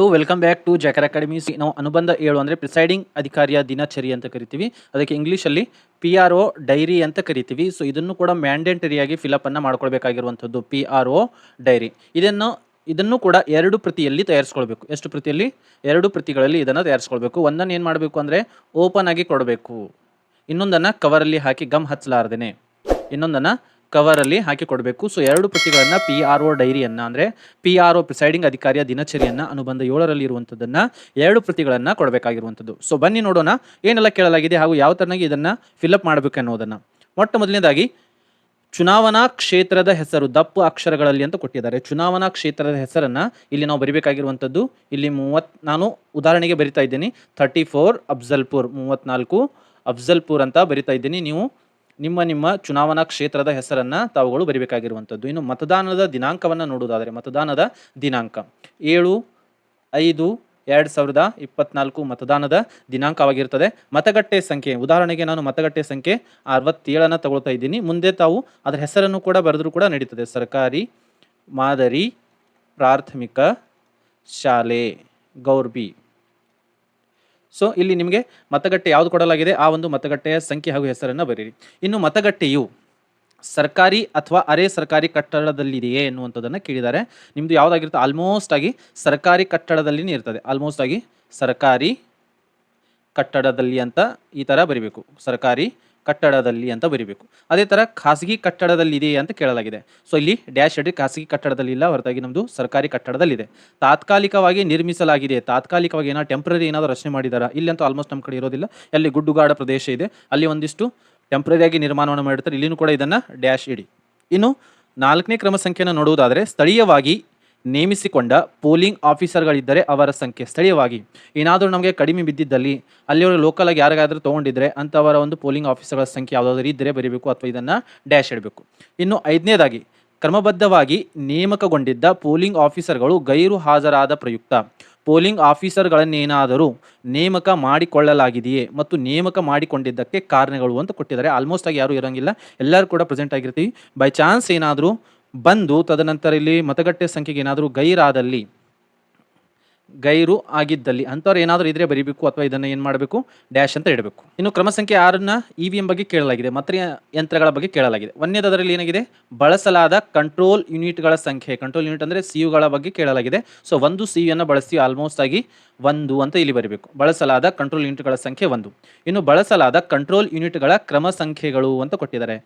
Hello welcome back to Jakar academy ನಾವು ಅನುಬಂಧ ಏಳು ಅಂದರೆ ಪ್ರಿಸೈಡಿಂಗ್ ಅಧಿಕಾರಿಯ ದಿನಚರಿ ಅಂತ ಕರಿತೀವಿ. ಅದಕ್ಕೆ ಇಂಗ್ಲೀಷಲ್ಲಿ ಪಿ ಆರ್ ಒ ಡೈರಿ ಅಂತ ಕರಿತೀವಿ. ಸೊ ಇದನ್ನು ಕೂಡ ಮ್ಯಾಂಡೇಟರಿಯಾಗಿ ಫಿಲಪ್ಪನ್ನು ಮಾಡ್ಕೊಳ್ಬೇಕಾಗಿರುವಂಥದ್ದು ಪಿ ಆರ್ ಒ ಡೈರಿ ಇದನ್ನು ಇದನ್ನು ಕೂಡ ಎರಡು ಪ್ರತಿಯಲ್ಲಿ ತಯಾರಿಸ್ಕೊಳ್ಬೇಕು. ಎಷ್ಟು ಪ್ರತಿಯಲ್ಲಿ? ಎರಡು ಪ್ರತಿಗಳಲ್ಲಿ ಇದನ್ನು ತಯಾರಿಸ್ಕೊಳ್ಬೇಕು. ಒಂದನ್ನು ಏನು ಮಾಡಬೇಕು ಅಂದರೆ ಓಪನ್ ಆಗಿ ಕೊಡಬೇಕು. ಇನ್ನೊಂದನ್ನು ಕವರಲ್ಲಿ ಹಾಕಿ ಗಮ್ ಹಚ್ಚಲಾರ್ದೇನೆ ಇನ್ನೊಂದನ್ನು ಕವರಲ್ಲಿ ಹಾಕಿ ಕೊಡಬೇಕು. ಸೊ ಎರಡು ಪ್ರತಿಗಳನ್ನು ಪಿ ಆರ್ ಒ ಡೈರಿಯನ್ನು ಅಂದರೆ ಪಿ ಆರ್ ಒ ಪ್ರಿಸೈಡಿಂಗ್ ಅಧಿಕಾರಿಯ ದಿನಚರಿಯನ್ನು ಅನುಬಂಧ ಏಳರಲ್ಲಿ ಇರುವಂಥದ್ದನ್ನು ಎರಡು ಪ್ರತಿಗಳನ್ನು ಕೊಡಬೇಕಾಗಿರುವಂಥದ್ದು ಸೊ ಬನ್ನಿ ನೋಡೋಣ. ಏನೆಲ್ಲ ಕೇಳಲಾಗಿದೆ ಹಾಗೂ ಯಾವ ತರನಾಗಿ ಇದನ್ನು ಫಿಲಪ್ ಮಾಡಬೇಕು ಅನ್ನೋದನ್ನು ಮೊಟ್ಟ ಮೊದಲನೇದಾಗಿ, ಚುನಾವಣಾ ಕ್ಷೇತ್ರದ ಹೆಸರು ದಪ್ಪು ಅಕ್ಷರಗಳಲ್ಲಿ ಅಂತ ಕೊಟ್ಟಿದ್ದಾರೆ. ಚುನಾವಣಾ ಕ್ಷೇತ್ರದ ಹೆಸರನ್ನು ಇಲ್ಲಿ ನಾವು ಬರಿಬೇಕಾಗಿರುವಂಥದ್ದು ಇಲ್ಲಿ ಮೂವತ್, ನಾನು ಉದಾಹರಣೆಗೆ ಬರಿತಾ ಇದ್ದೀನಿ. ಥರ್ಟಿ ಫೋರ್ ಅಫ್ಜಲ್ಪುರ್ ಮೂವತ್ನಾಲ್ಕು ಅಫ್ಜಲ್ಪುರ್ ಅಂತ ಬರಿತಾ ಇದ್ದೀನಿ. ನೀವು ನಿಮ್ಮ ನಿಮ್ಮ ಚುನಾವಣಾ ಕ್ಷೇತ್ರದ ಹೆಸರನ್ನು ತಾವುಗಳು ಬರಿಬೇಕಾಗಿರುವಂಥದ್ದು. ಇನ್ನು ಮತದಾನದ ದಿನಾಂಕವನ್ನು ನೋಡುವುದಾದರೆ ಮತದಾನದ ದಿನಾಂಕ. ಏಳು, ಐದು, ಎರಡು ಸಾವಿರದ ಇಪ್ಪತ್ನಾಲ್ಕು ಮತದಾನದ ದಿನಾಂಕವಾಗಿರ್ತದೆ. ಮತಗಟ್ಟೆ ಸಂಖ್ಯೆ, ಉದಾಹರಣೆಗೆ ನಾನು ಮತಗಟ್ಟೆ ಸಂಖ್ಯೆ ಅರವತ್ತೇಳನ್ನು ತಗೊಳ್ತಾ ಇದ್ದೀನಿ. ಮುಂದೆ ತಾವು ಅದರ ಹೆಸರನ್ನು ಕೂಡ ಬರೆದರೂ ಕೂಡ ನಡೀತದೆ. ಸರ್ಕಾರಿ ಮಾದರಿ ಪ್ರಾಥಮಿಕ ಶಾಲೆ, ಗೌರ್ಬಿ. ಸೊ ಇಲ್ಲಿ ನಿಮಗೆ ಮತಗಟ್ಟೆ ಯಾವುದು ಕೊಡಲಾಗಿದೆ? ಆ ಒಂದು ಮತಗಟ್ಟೆಯ ಸಂಖ್ಯೆ ಹಾಗೂ ಹೆಸರನ್ನು ಬರೀರಿ. ಇನ್ನು ಮತಗಟ್ಟೆಯು ಸರ್ಕಾರಿ ಅಥವಾ ಅರೆ ಸರ್ಕಾರಿ ಕಟ್ಟಡದಲ್ಲಿದೆಯೇ ಎನ್ನುವಂಥದ್ದನ್ನು ಕೇಳಿದ್ದಾರೆ. ನಿಮ್ಮದು ಯಾವುದಾಗಿರುತ್ತೆ? ಆಲ್ಮೋಸ್ಟ್ ಆಗಿ ಸರ್ಕಾರಿ ಕಟ್ಟಡದಲ್ಲಿನೇ ಇರ್ತದೆ. ಆಲ್ಮೋಸ್ಟ್ ಆಗಿ ಸರ್ಕಾರಿ ಕಟ್ಟಡದಲ್ಲಿ ಅಂತ ಈ ಥರ ಬರಿಬೇಕು. ಸರ್ಕಾರಿ ಕಟ್ಟಡದಲ್ಲಿ ಅಂತ ಬರೀಬೇಕು. ಅದೇ ಥರ ಖಾಸಗಿ ಕಟ್ಟಡದಲ್ಲಿದೆ ಅಂತ ಕೇಳಲಾಗಿದೆ. ಸೊ ಇಲ್ಲಿ ಡ್ಯಾಶ್ ಹೇಳಿ ಖಾಸಗಿ ಕಟ್ಟಡದಲ್ಲಿ ಇಲ್ಲ. ಹೊರತಾಗಿ ನಮ್ಮದು ಸರ್ಕಾರಿ ಕಟ್ಟಡದಲ್ಲಿದೆ. ತಾತ್ಕಾಲಿಕವಾಗಿ ನಿರ್ಮಿಸಲಾಗಿದೆ. ತಾತ್ಕಾಲಿಕವಾಗಿ ಏನೋ ಟೆಂಪ್ರರಿ ಏನಾದರೂ ರಚನೆ ಮಾಡಿದಾರಾ? ಇಲ್ಲಂತೂ ಆಲ್ಮೋಸ್ಟ್ ನಮ್ಮ ಕಡೆ ಇರೋದಿಲ್ಲ. ಅಲ್ಲಿ ಗುಡ್ಡುಗಾಡ ಪ್ರದೇಶ ಇದೆ. ಅಲ್ಲಿ ಒಂದಿಷ್ಟು ಟೆಂಪ್ರರಿಯಾಗಿ ನಿರ್ಮಾಣವನ್ನು ಮಾಡಿರ್ತಾರೆ. ಇಲ್ಲಿನೂ ಕೂಡ ಇದನ್ನು ಡ್ಯಾಶ್ ಇಡಿ. ಇನ್ನು ನಾಲ್ಕನೇ ಕ್ರಮ ಸಂಖ್ಯೆಯನ್ನು ನೋಡುವುದಾದರೆ ಸ್ಥಳೀಯವಾಗಿ ನೇಮಿಸಿಕೊಂಡ ಪೋಲಿಂಗ್ ಆಫೀಸರ್ಗಳಿದ್ದರೆ ಅವರ ಸಂಖ್ಯೆ ಸ್ಥಳೀಯವಾಗಿ. ಏನಾದರೂ ನಮಗೆ ಕಡಿಮೆ ಬಿದ್ದಿದ್ದಲ್ಲಿ ಅಲ್ಲಿಯವರು ಲೋಕಲ್ ಆಗಿ ಯಾರಿಗಾದರೂ ತೊಗೊಂಡಿದ್ರೆ ಅಂಥವರ ಒಂದು ಪೋಲಿಂಗ್ ಆಫೀಸರ್ಗಳ ಸಂಖ್ಯೆ ಯಾವುದಾದ್ರೂ ಇದ್ದರೆ ಬರೀಬೇಕು ಅಥವಾ ಇದನ್ನು ಡ್ಯಾಶ್ ಇಡಬೇಕು. ಇನ್ನು ಐದನೇದಾಗಿ, ಕ್ರಮಬದ್ಧವಾಗಿ ನೇಮಕಗೊಂಡಿದ್ದ ಪೋಲಿಂಗ್ ಆಫೀಸರ್ಗಳು ಗೈರು ಹಾಜರಾದ ಪ್ರಯುಕ್ತ. ಪೋಲಿಂಗ್ ಆಫೀಸರ್ಗಳನ್ನೇನಾದರೂ ನೇಮಕ ಮಾಡಿಕೊಳ್ಳಲಾಗಿದೆಯೇ ಮತ್ತು ನೇಮಕ ಮಾಡಿಕೊಂಡಿದ್ದಕ್ಕೆ ಕಾರಣಗಳು ಅಂತ ಕೊಟ್ಟಿದ್ದಾರೆ. ಆಲ್ಮೋಸ್ಟ್ ಆಗಿ ಯಾರೂ ಇರೋಂಗಿಲ್ಲ. ಎಲ್ಲರೂ ಕೂಡ ಪ್ರೆಸೆಂಟ್ ಆಗಿರ್ತೀವಿ. ಬೈ ಚಾನ್ಸ್ ಏನಾದರೂ ಬಂದು ತದನಂತರ ಇಲ್ಲಿ ಮತಗಟ್ಟೆ ಸಂಖ್ಯೆಗೆ ಏನಾದರೂ ಗೈರಾದಲ್ಲಿ, ಗೈರು ಆಗಿದ್ದಲ್ಲಿ ಅಂಥವ್ರು ಏನಾದರೂ ಇದ್ರೆ ಬರೀಬೇಕು ಅಥವಾ ಇದನ್ನು ಏನು ಮಾಡಬೇಕು? ಡ್ಯಾಶ್ ಅಂತ ಇಡಬೇಕು. ಇನ್ನು ಕ್ರಮ ಸಂಖ್ಯೆ ಆರನ್ನ ಇ ವಿ ಎಂ ಬಗ್ಗೆ ಕೇಳಲಾಗಿದೆ. ಮತ ಯಂತ್ರಗಳ ಬಗ್ಗೆ ಕೇಳಲಾಗಿದೆ. ಒಂದನೇದಾದರಲ್ಲಿ ಏನಾಗಿದೆ? ಬಳಸಲಾದ ಕಂಟ್ರೋಲ್ ಯೂನಿಟ್ಗಳ ಸಂಖ್ಯೆ. ಕಂಟ್ರೋಲ್ ಯೂನಿಟ್ ಅಂದರೆ ಸಿ ಯುಗಳ ಬಗ್ಗೆ ಕೇಳಲಾಗಿದೆ. ಸೊ ಒಂದು ಸಿ ಯನ್ನು ಬಳಸಿ ಆಲ್ಮೋಸ್ಟ್ ಆಗಿ ಒಂದು ಅಂತ ಇಲ್ಲಿ ಬರಬೇಕು. ಬಳಸಲಾದ ಕಂಟ್ರೋಲ್ ಯೂನಿಟ್ಗಳ ಸಂಖ್ಯೆ ಒಂದು. ಇನ್ನು ಬಳಸಲಾದ ಕಂಟ್ರೋಲ್ ಯೂನಿಟ್ಗಳ ಕ್ರಮ ಸಂಖ್ಯೆಗಳು ಅಂತ ಕೊಟ್ಟಿದ್ದಾರೆ.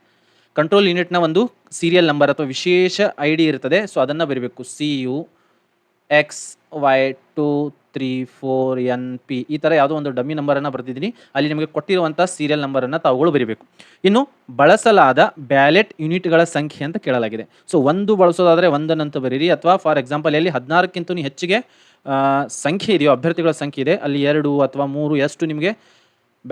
ಕಂಟ್ರೋಲ್ ಯೂನಿಟ್ನ ಒಂದು ಸೀರಿಯಲ್ ನಂಬರ್ ಅಥವಾ ವಿಶೇಷ ಐ ಡಿ ಇರ್ತದೆ. ಸೊ ಅದನ್ನು ಬರೀಬೇಕು. C U X Y two three four N P ಈ ಥರ ಯಾವುದೋ ಒಂದು ಡಮ್ಮಿ ನಂಬರನ್ನು ಬರೆದಿದ್ದೀನಿ. ಅಲ್ಲಿ ನಿಮಗೆ ಕೊಟ್ಟಿರುವಂಥ ಸೀರಿಯಲ್ ನಂಬರನ್ನು ತಾವುಗಳು ಬರೀಬೇಕು. ಇನ್ನು ಬಳಸಲಾದ ಬ್ಯಾಲೆಟ್ ಯೂನಿಟ್ಗಳ ಸಂಖ್ಯೆ ಅಂತ ಕೇಳಲಾಗಿದೆ. ಸೊ ಒಂದು ಬಳಸೋದಾದರೆ ಒಂದನ್ನಂತ ಬರೀರಿ. ಅಥವಾ ಫಾರ್ ಎಕ್ಸಾಂಪಲ್ ಎಲ್ಲಿ ಹದಿನಾರಕ್ಕಿಂತ ಹೆಚ್ಚಿಗೆ ಸಂಖ್ಯೆ ಇದೆಯೋ, ಅಭ್ಯರ್ಥಿಗಳ ಸಂಖ್ಯೆ ಇದೆ, ಅಲ್ಲಿ ಎರಡು ಅಥವಾ ಮೂರು ಎಷ್ಟು ನಿಮಗೆ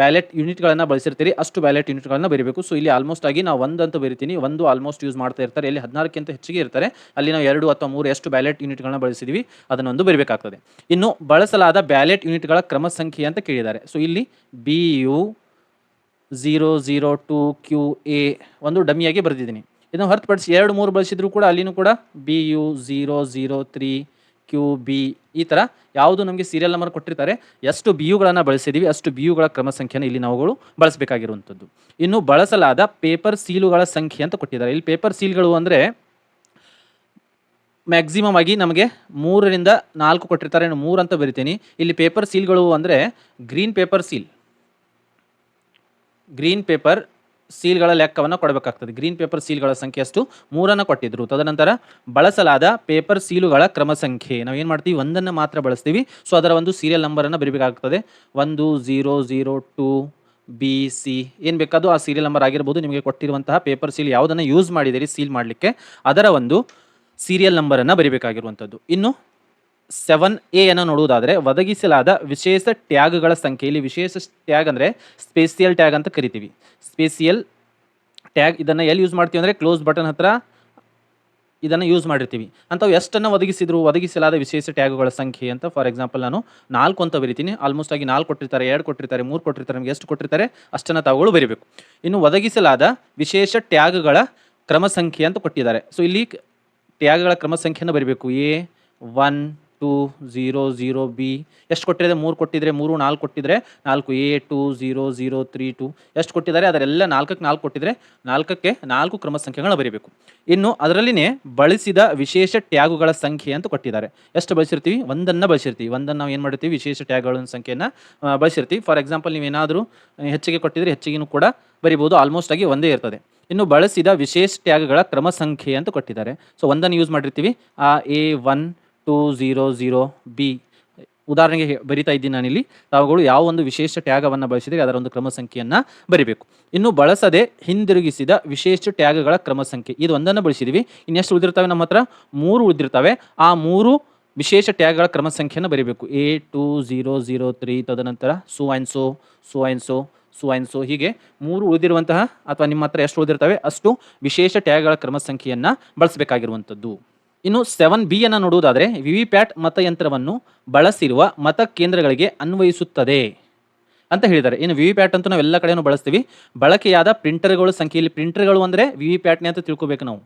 ಬ್ಯಾಲೆಟ್ ಯೂನಿಟ್ಗಳನ್ನು ಬಳಸಿರ್ತೀರಿ, ಅಷ್ಟು ಬ್ಯಾಲೆಟ್ ಯೂನಿಟ್ಗಳನ್ನು ಬರೀಬೇಕು. ಸೊ ಇಲ್ಲಿ ಆಲ್ಮೋಸ್ಟ್ ಆಗಿ ನಾವು ಒಂದು ಅಂತ ಬರಿತೀನಿ, ಒಂದು ಆಲ್ಮೋಸ್ಟ್ ಯೂಸ್ ಮಾಡ್ತಾ ಇರ್ತಾರೆ. ಇಲ್ಲಿ ಹದಿನಾರಕ್ಕಿಂತ ಹೆಚ್ಚಿಗೆ ಇರ್ತಾರೆ. ಅಲ್ಲಿ ನಾವು ಎರಡು ಅಥವಾ ಮೂರು ಎಷ್ಟು ಬ್ಯಾಲೆಟ್ ಯೂನಿಟ್ಗಳನ್ನ ಬಳಸಿದ್ದೀವಿ ಅದನ್ನೊಂದು ಬರೀಬೇಕಾಗ್ತದೆ. ಇನ್ನು ಬಳಸಲಾದ ಬ್ಯಾಲೆಟ್ ಯೂನಿಟ್ಗಳ ಕ್ರಮ ಸಂಖ್ಯೆ ಅಂತ ಕೇಳಿದ್ದಾರೆ. ಸೊ ಇಲ್ಲಿ B U zero zero two Q A ಒಂದು ಡಮ್ಮಿಯಾಗಿ ಬರೆದಿದ್ದೀನಿ. ಇದನ್ನು ಹೊರತುಪಡಿಸಿ ಎರಡು ಮೂರು ಬಳಸಿದ್ರು ಕೂಡ ಅಲ್ಲಿನೂ ಕೂಡ B U zero zero three Q B ಈ ಥರ ಯಾವುದು ನಮಗೆ ಸೀರಿಯಲ್ ನಂಬರ್ ಕೊಟ್ಟಿರ್ತಾರೆ, ಎಷ್ಟು ಬಿ ಯುಗಳನ್ನು ಬಳಸಿದ್ದೀವಿ ಅಷ್ಟು ಬಿ ಯುಗಳ ಕ್ರಮ ಸಂಖ್ಯೆನ ಇಲ್ಲಿ ನಾವುಗಳು ಬಳಸಬೇಕಾಗಿರುವಂಥದ್ದು. ಇನ್ನು ಬಳಸಲಾದ ಪೇಪರ್ ಸೀಲುಗಳ ಸಂಖ್ಯೆ ಅಂತ ಕೊಟ್ಟಿದ್ದಾರೆ. ಇಲ್ಲಿ ಪೇಪರ್ ಸೀಲ್ಗಳು ಅಂದರೆ ಮ್ಯಾಕ್ಸಿಮಮ್ ಆಗಿ ನಮಗೆ ಮೂರರಿಂದ ನಾಲ್ಕು ಕೊಟ್ಟಿರ್ತಾರೆ. ನಾನು ಮೂರು ಅಂತ ಬರಿತೀನಿ. ಇಲ್ಲಿ ಪೇಪರ್ ಸೀಲ್ಗಳು ಅಂದರೆ green paper seal green paper ಸೀಲ್ಗಳ ಲೆಕ್ಕವನ್ನು ಕೊಡಬೇಕಾಗ್ತದೆ. ಗ್ರೀನ್ ಪೇಪರ್ ಸೀಲ್ಗಳ ಸಂಖ್ಯೆ ಅಷ್ಟು ಮೂರನ್ನು ಕೊಟ್ಟಿದ್ರು. ತದನಂತರ ಬಳಸಲಾದ ಪೇಪರ್ ಸೀಲುಗಳ ಕ್ರಮ ಸಂಖ್ಯೆ. ನಾವು ಏನು ಮಾಡ್ತೀವಿ? ಒಂದನ್ನು ಮಾತ್ರ ಬಳಸ್ತೀವಿ. ಸೊ ಅದರ ಒಂದು ಸೀರಿಯಲ್ ನಂಬರನ್ನು ಬರೀಬೇಕಾಗ್ತದೆ. ಒಂದು zero zero two B C ಏನು ಬೇಕಾದರೂ ಆ ಸೀರಿಯಲ್ ನಂಬರ್ ಆಗಿರ್ಬೋದು. ನಿಮಗೆ ಕೊಟ್ಟಿರುವಂತಹ ಪೇಪರ್ ಸೀಲ್ ಯಾವುದನ್ನು ಯೂಸ್ ಮಾಡಿದಿರಿ ಸೀಲ್ ಮಾಡಲಿಕ್ಕೆ. ಅದರ ಒಂದು ಸೀರಿಯಲ್ ನಂಬರನ್ನು ಬರೀಬೇಕಾಗಿರುವಂಥದ್ದು. ಇನ್ನು ಸೆವೆನ್ ಎ ಅನ್ನು ನೋಡುವುದಾದರೆ ಒದಗಿಸಲಾದ ವಿಶೇಷ ಟ್ಯಾಗ್ಗಳ ಸಂಖ್ಯೆ ಇಲ್ಲಿ ವಿಶೇಷ ಟ್ಯಾಗ್ ಅಂದರೆ ಸ್ಪೇಸಿಯಲ್ ಟ್ಯಾಗ್ ಅಂತ ಕರಿತೀವಿ. ಸ್ಪೇಸಿಯಲ್ ಟ್ಯಾಗ್ ಇದನ್ನು ಎಲ್ಲಿ ಯೂಸ್ ಮಾಡ್ತೀವಿ ಅಂದರೆ ಕ್ಲೋಸ್ ಬಟನ್ ಹತ್ರ ಇದನ್ನು ಯೂಸ್ ಮಾಡಿರ್ತೀವಿ. ಅಂಥವು ಎಷ್ಟನ್ನು ಒದಗಿಸಿದ್ರು, ಒದಗಿಸಲಾದ ವಿಶೇಷ ಟ್ಯಾಗುಗಳ ಸಂಖ್ಯೆ ಅಂತ ಫಾರ್ ಎಕ್ಸಾಂಪಲ್ ನಾನು ನಾಲ್ಕು ಅಂತ ಬರಿತೀನಿ. ಆಲ್ಮೋಸ್ಟ್ ಆಗಿ ನಾಲ್ಕು ಕೊಟ್ಟಿರ್ತಾರೆ, ಎರಡು ಕೊಟ್ಟಿರ್ತಾರೆ, ಮೂರು ಕೊಟ್ಟಿರ್ತಾರೆ, ನಮಗೆ ಎಷ್ಟು ಕೊಟ್ಟಿರ್ತಾರೆ ಅಷ್ಟನ್ನು ತಾವುಗಳು ಬರೀಬೇಕು. ಇನ್ನು ಒದಗಿಸಲಾದ ವಿಶೇಷ ಟ್ಯಾಗ್ಗಳ ಕ್ರಮ ಸಂಖ್ಯೆ ಅಂತ ಕೊಟ್ಟಿದ್ದಾರೆ. ಸೊ ಇಲ್ಲಿ ಟ್ಯಾಗ್ಗಳ ಕ್ರಮ ಸಂಖ್ಯೆಯನ್ನು ಬರೀಬೇಕು. A one two zero zero B ಎಷ್ಟು ಕೊಟ್ಟಿದೆ? ಮೂರು ಕೊಟ್ಟಿದ್ರೆ ಮೂರು, ನಾಲ್ಕು ಕೊಟ್ಟಿದ್ರೆ ನಾಲ್ಕು. A two zero zero three two ಎಷ್ಟು ಕೊಟ್ಟಿದ್ದಾರೆ? ಅದರೆಲ್ಲ ನಾಲ್ಕಕ್ಕೆ ನಾಲ್ಕು ಕೊಟ್ಟಿದ್ರೆ ನಾಲ್ಕಕ್ಕೆ ನಾಲ್ಕು ಕ್ರಮ ಸಂಖ್ಯೆಗಳನ್ನ ಬರೀಬೇಕು. ಇನ್ನು ಅದರಲ್ಲಿನೇ ಬಳಸಿದ ವಿಶೇಷ ಟ್ಯಾಗುಗಳ ಸಂಖ್ಯೆ ಅಂತ ಕೊಟ್ಟಿದ್ದಾರೆ. ಎಷ್ಟು ಬಳಸಿರ್ತೀವಿ? ಒಂದನ್ನು ಬಳಸಿರ್ತೀವಿ. ಒಂದನ್ನು ನಾವು ಏನು ಮಾಡಿರ್ತೀವಿ ವಿಶೇಷ ಟ್ಯಾಗ್ಗಳ ಸಂಖ್ಯೆಯನ್ನು ಬಳಸಿರ್ತೀವಿ. ಫಾರ್ ಎಕ್ಸಾಂಪಲ್ ನೀವೇನಾದರೂ ಹೆಚ್ಚಿಗೆ ಕೊಟ್ಟಿದ್ರೆ ಹೆಚ್ಚಿಗೆನೂ ಕೂಡ ಬರಿಬೋದು. ಆಲ್ಮೋಸ್ಟ್ ಆಗಿ ಒಂದೇ ಇರ್ತದೆ. ಇನ್ನು ಬಳಸಿದ ವಿಶೇಷ ಟ್ಯಾಗ್ಗಳ ಕ್ರಮ ಸಂಖ್ಯೆ ಅಂತ ಕೊಟ್ಟಿದ್ದಾರೆ. ಸೊ ಒಂದನ್ನು ಯೂಸ್ ಮಾಡಿರ್ತೀವಿ. ಆ A one two zero zero B ಉದಾಹರಣೆಗೆ ಬರಿತಾ ಇದ್ದೀನಿ ನಾನಿಲ್ಲಿ. ತಾವುಗಳು ಯಾವ ಒಂದು ವಿಶೇಷ ಟ್ಯಾಗವನ್ನು ಬಳಸಿದರೆ ಅದರ ಒಂದು ಕ್ರಮ ಸಂಖ್ಯೆಯನ್ನು ಬರಿಬೇಕು. ಇನ್ನು ಬಳಸದೆ ಹಿಂದಿರುಗಿಸಿದ ವಿಶೇಷ ಟ್ಯಾಗ್ಗಳ ಕ್ರಮ ಸಂಖ್ಯೆ ಇದು ಒಂದನ್ನು ಬಳಸಿದ್ವಿ. ಇನ್ನೆಷ್ಟು ಉಳಿದಿರ್ತವೆ ನಮ್ಮ ಹತ್ರ? ಮೂರು ಉಳಿದಿರ್ತವೆ. ಆ ಮೂರು ವಿಶೇಷ ಟ್ಯಾಗ್ಗಳ ಕ್ರಮ ಸಂಖ್ಯೆಯನ್ನು ಬರಿಬೇಕು. A two zero zero three ತದನಂತರ so and so, so and so, so and so. ಹೀಗೆ ಮೂರು ಉಳಿದಿರುವಂತಹ ಅಥವಾ ನಿಮ್ಮ ಹತ್ರ ಎಷ್ಟು ಉಳಿದಿರ್ತವೆ, ಅಷ್ಟು ವಿಶೇಷ ಟ್ಯಾಗ್ಗಳ ಕ್ರಮ ಸಂಖ್ಯೆಯನ್ನು ಬಳಸಬೇಕಾಗಿರುವಂಥದ್ದು. ಇನ್ನು ಸೆವೆನ್ ಬಿ ಅನ್ನು ನೋಡುವುದಾದರೆ ವಿವಿಪ್ಯಾಟ್ ಮತಯಂತ್ರವನ್ನು ಬಳಸಿರುವ ಮತ ಕೇಂದ್ರಗಳಿಗೆ ಅನ್ವಯಿಸುತ್ತದೆ ಅಂತ ಹೇಳಿದ್ದಾರೆ. ಇನ್ನು ವಿ ವಿ ಪ್ಯಾಟ್ ಅಂತೂ ನಾವೆಲ್ಲ ಕಡೆಯೂ ಬಳಸ್ತೀವಿ. ಬಳಕೆಯಾದ ಪ್ರಿಂಟರ್ಗಳ ಸಂಖ್ಯೆಯಲ್ಲಿ ಪ್ರಿಂಟರ್ಗಳು ಅಂದರೆ ವಿ ವಿ ಪ್ಯಾಟ್ನೇ ಅಂತ ತಿಳ್ಕೊಬೇಕು ನಾವು.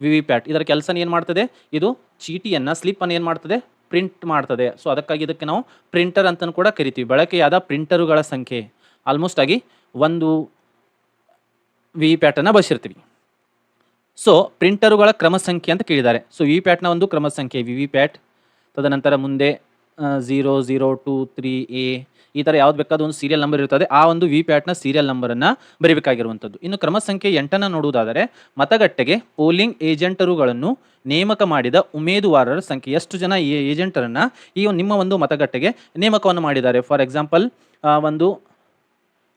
ವಿ ವಿ ಪ್ಯಾಟ್ ಇದರ ಕೆಲಸ ಏನು ಮಾಡ್ತದೆ? ಇದು ಚೀಟಿಯನ್ನು, ಸ್ಲಿಪ್ಪನ್ನು ಏನು ಮಾಡ್ತದೆ? ಪ್ರಿಂಟ್ ಮಾಡ್ತದೆ. ಸೊ ಅದಕ್ಕಾಗಿ ಇದಕ್ಕೆ ನಾವು ಪ್ರಿಂಟರ್ ಅಂತಲೂ ಕೂಡ ಕರಿತೀವಿ. ಬಳಕೆಯಾದ ಪ್ರಿಂಟರುಗಳ ಸಂಖ್ಯೆ. ಆಲ್ಮೋಸ್ಟ್ ಆಗಿ ಒಂದು ವಿ ವಿ ಪ್ಯಾಟನ್ನು ಬಳಸಿರ್ತೀವಿ. ಸೊ ಪ್ರಿಂಟರುಗಳ ಕ್ರಮ ಸಂಖ್ಯೆ ಅಂತ ಕೇಳಿದ್ದಾರೆ. ಸೊ ವಿ ಪ್ಯಾಟ್ನ ಒಂದು ಕ್ರಮ ಸಂಖ್ಯೆ ವಿ ವಿ ಪ್ಯಾಟ್ ತದನಂತರ ಮುಂದೆ zero zero two three A ಈ ಥರ ಯಾವ್ದು ಬೇಕಾದ ಒಂದು ಸೀರಿಯಲ್ ನಂಬರ್ ಇರ್ತದೆ. ಆ ಒಂದು ವಿ ಪ್ಯಾಟ್ನ ಸೀರಿಯಲ್ ನಂಬರನ್ನು ಬರೀಬೇಕಾಗಿರುವಂಥದ್ದು. ಇನ್ನು ಕ್ರಮ ಸಂಖ್ಯೆ ಎಂಟನ್ನು ನೋಡುವುದಾದರೆ, ಮತಗಟ್ಟೆಗೆ ಪೋಲಿಂಗ್ ಏಜೆಂಟರುಗಳನ್ನು ನೇಮಕ ಮಾಡಿದ ಉಮೇದುವಾರರ ಸಂಖ್ಯೆ. ಎಷ್ಟು ಜನ ಈ ಏಜೆಂಟರನ್ನು ಈ ನಿಮ್ಮ ಒಂದು ಮತಗಟ್ಟೆಗೆ ನೇಮಕವನ್ನು ಮಾಡಿದ್ದಾರೆ? ಫಾರ್ ಎಕ್ಸಾಂಪಲ್ ಒಂದು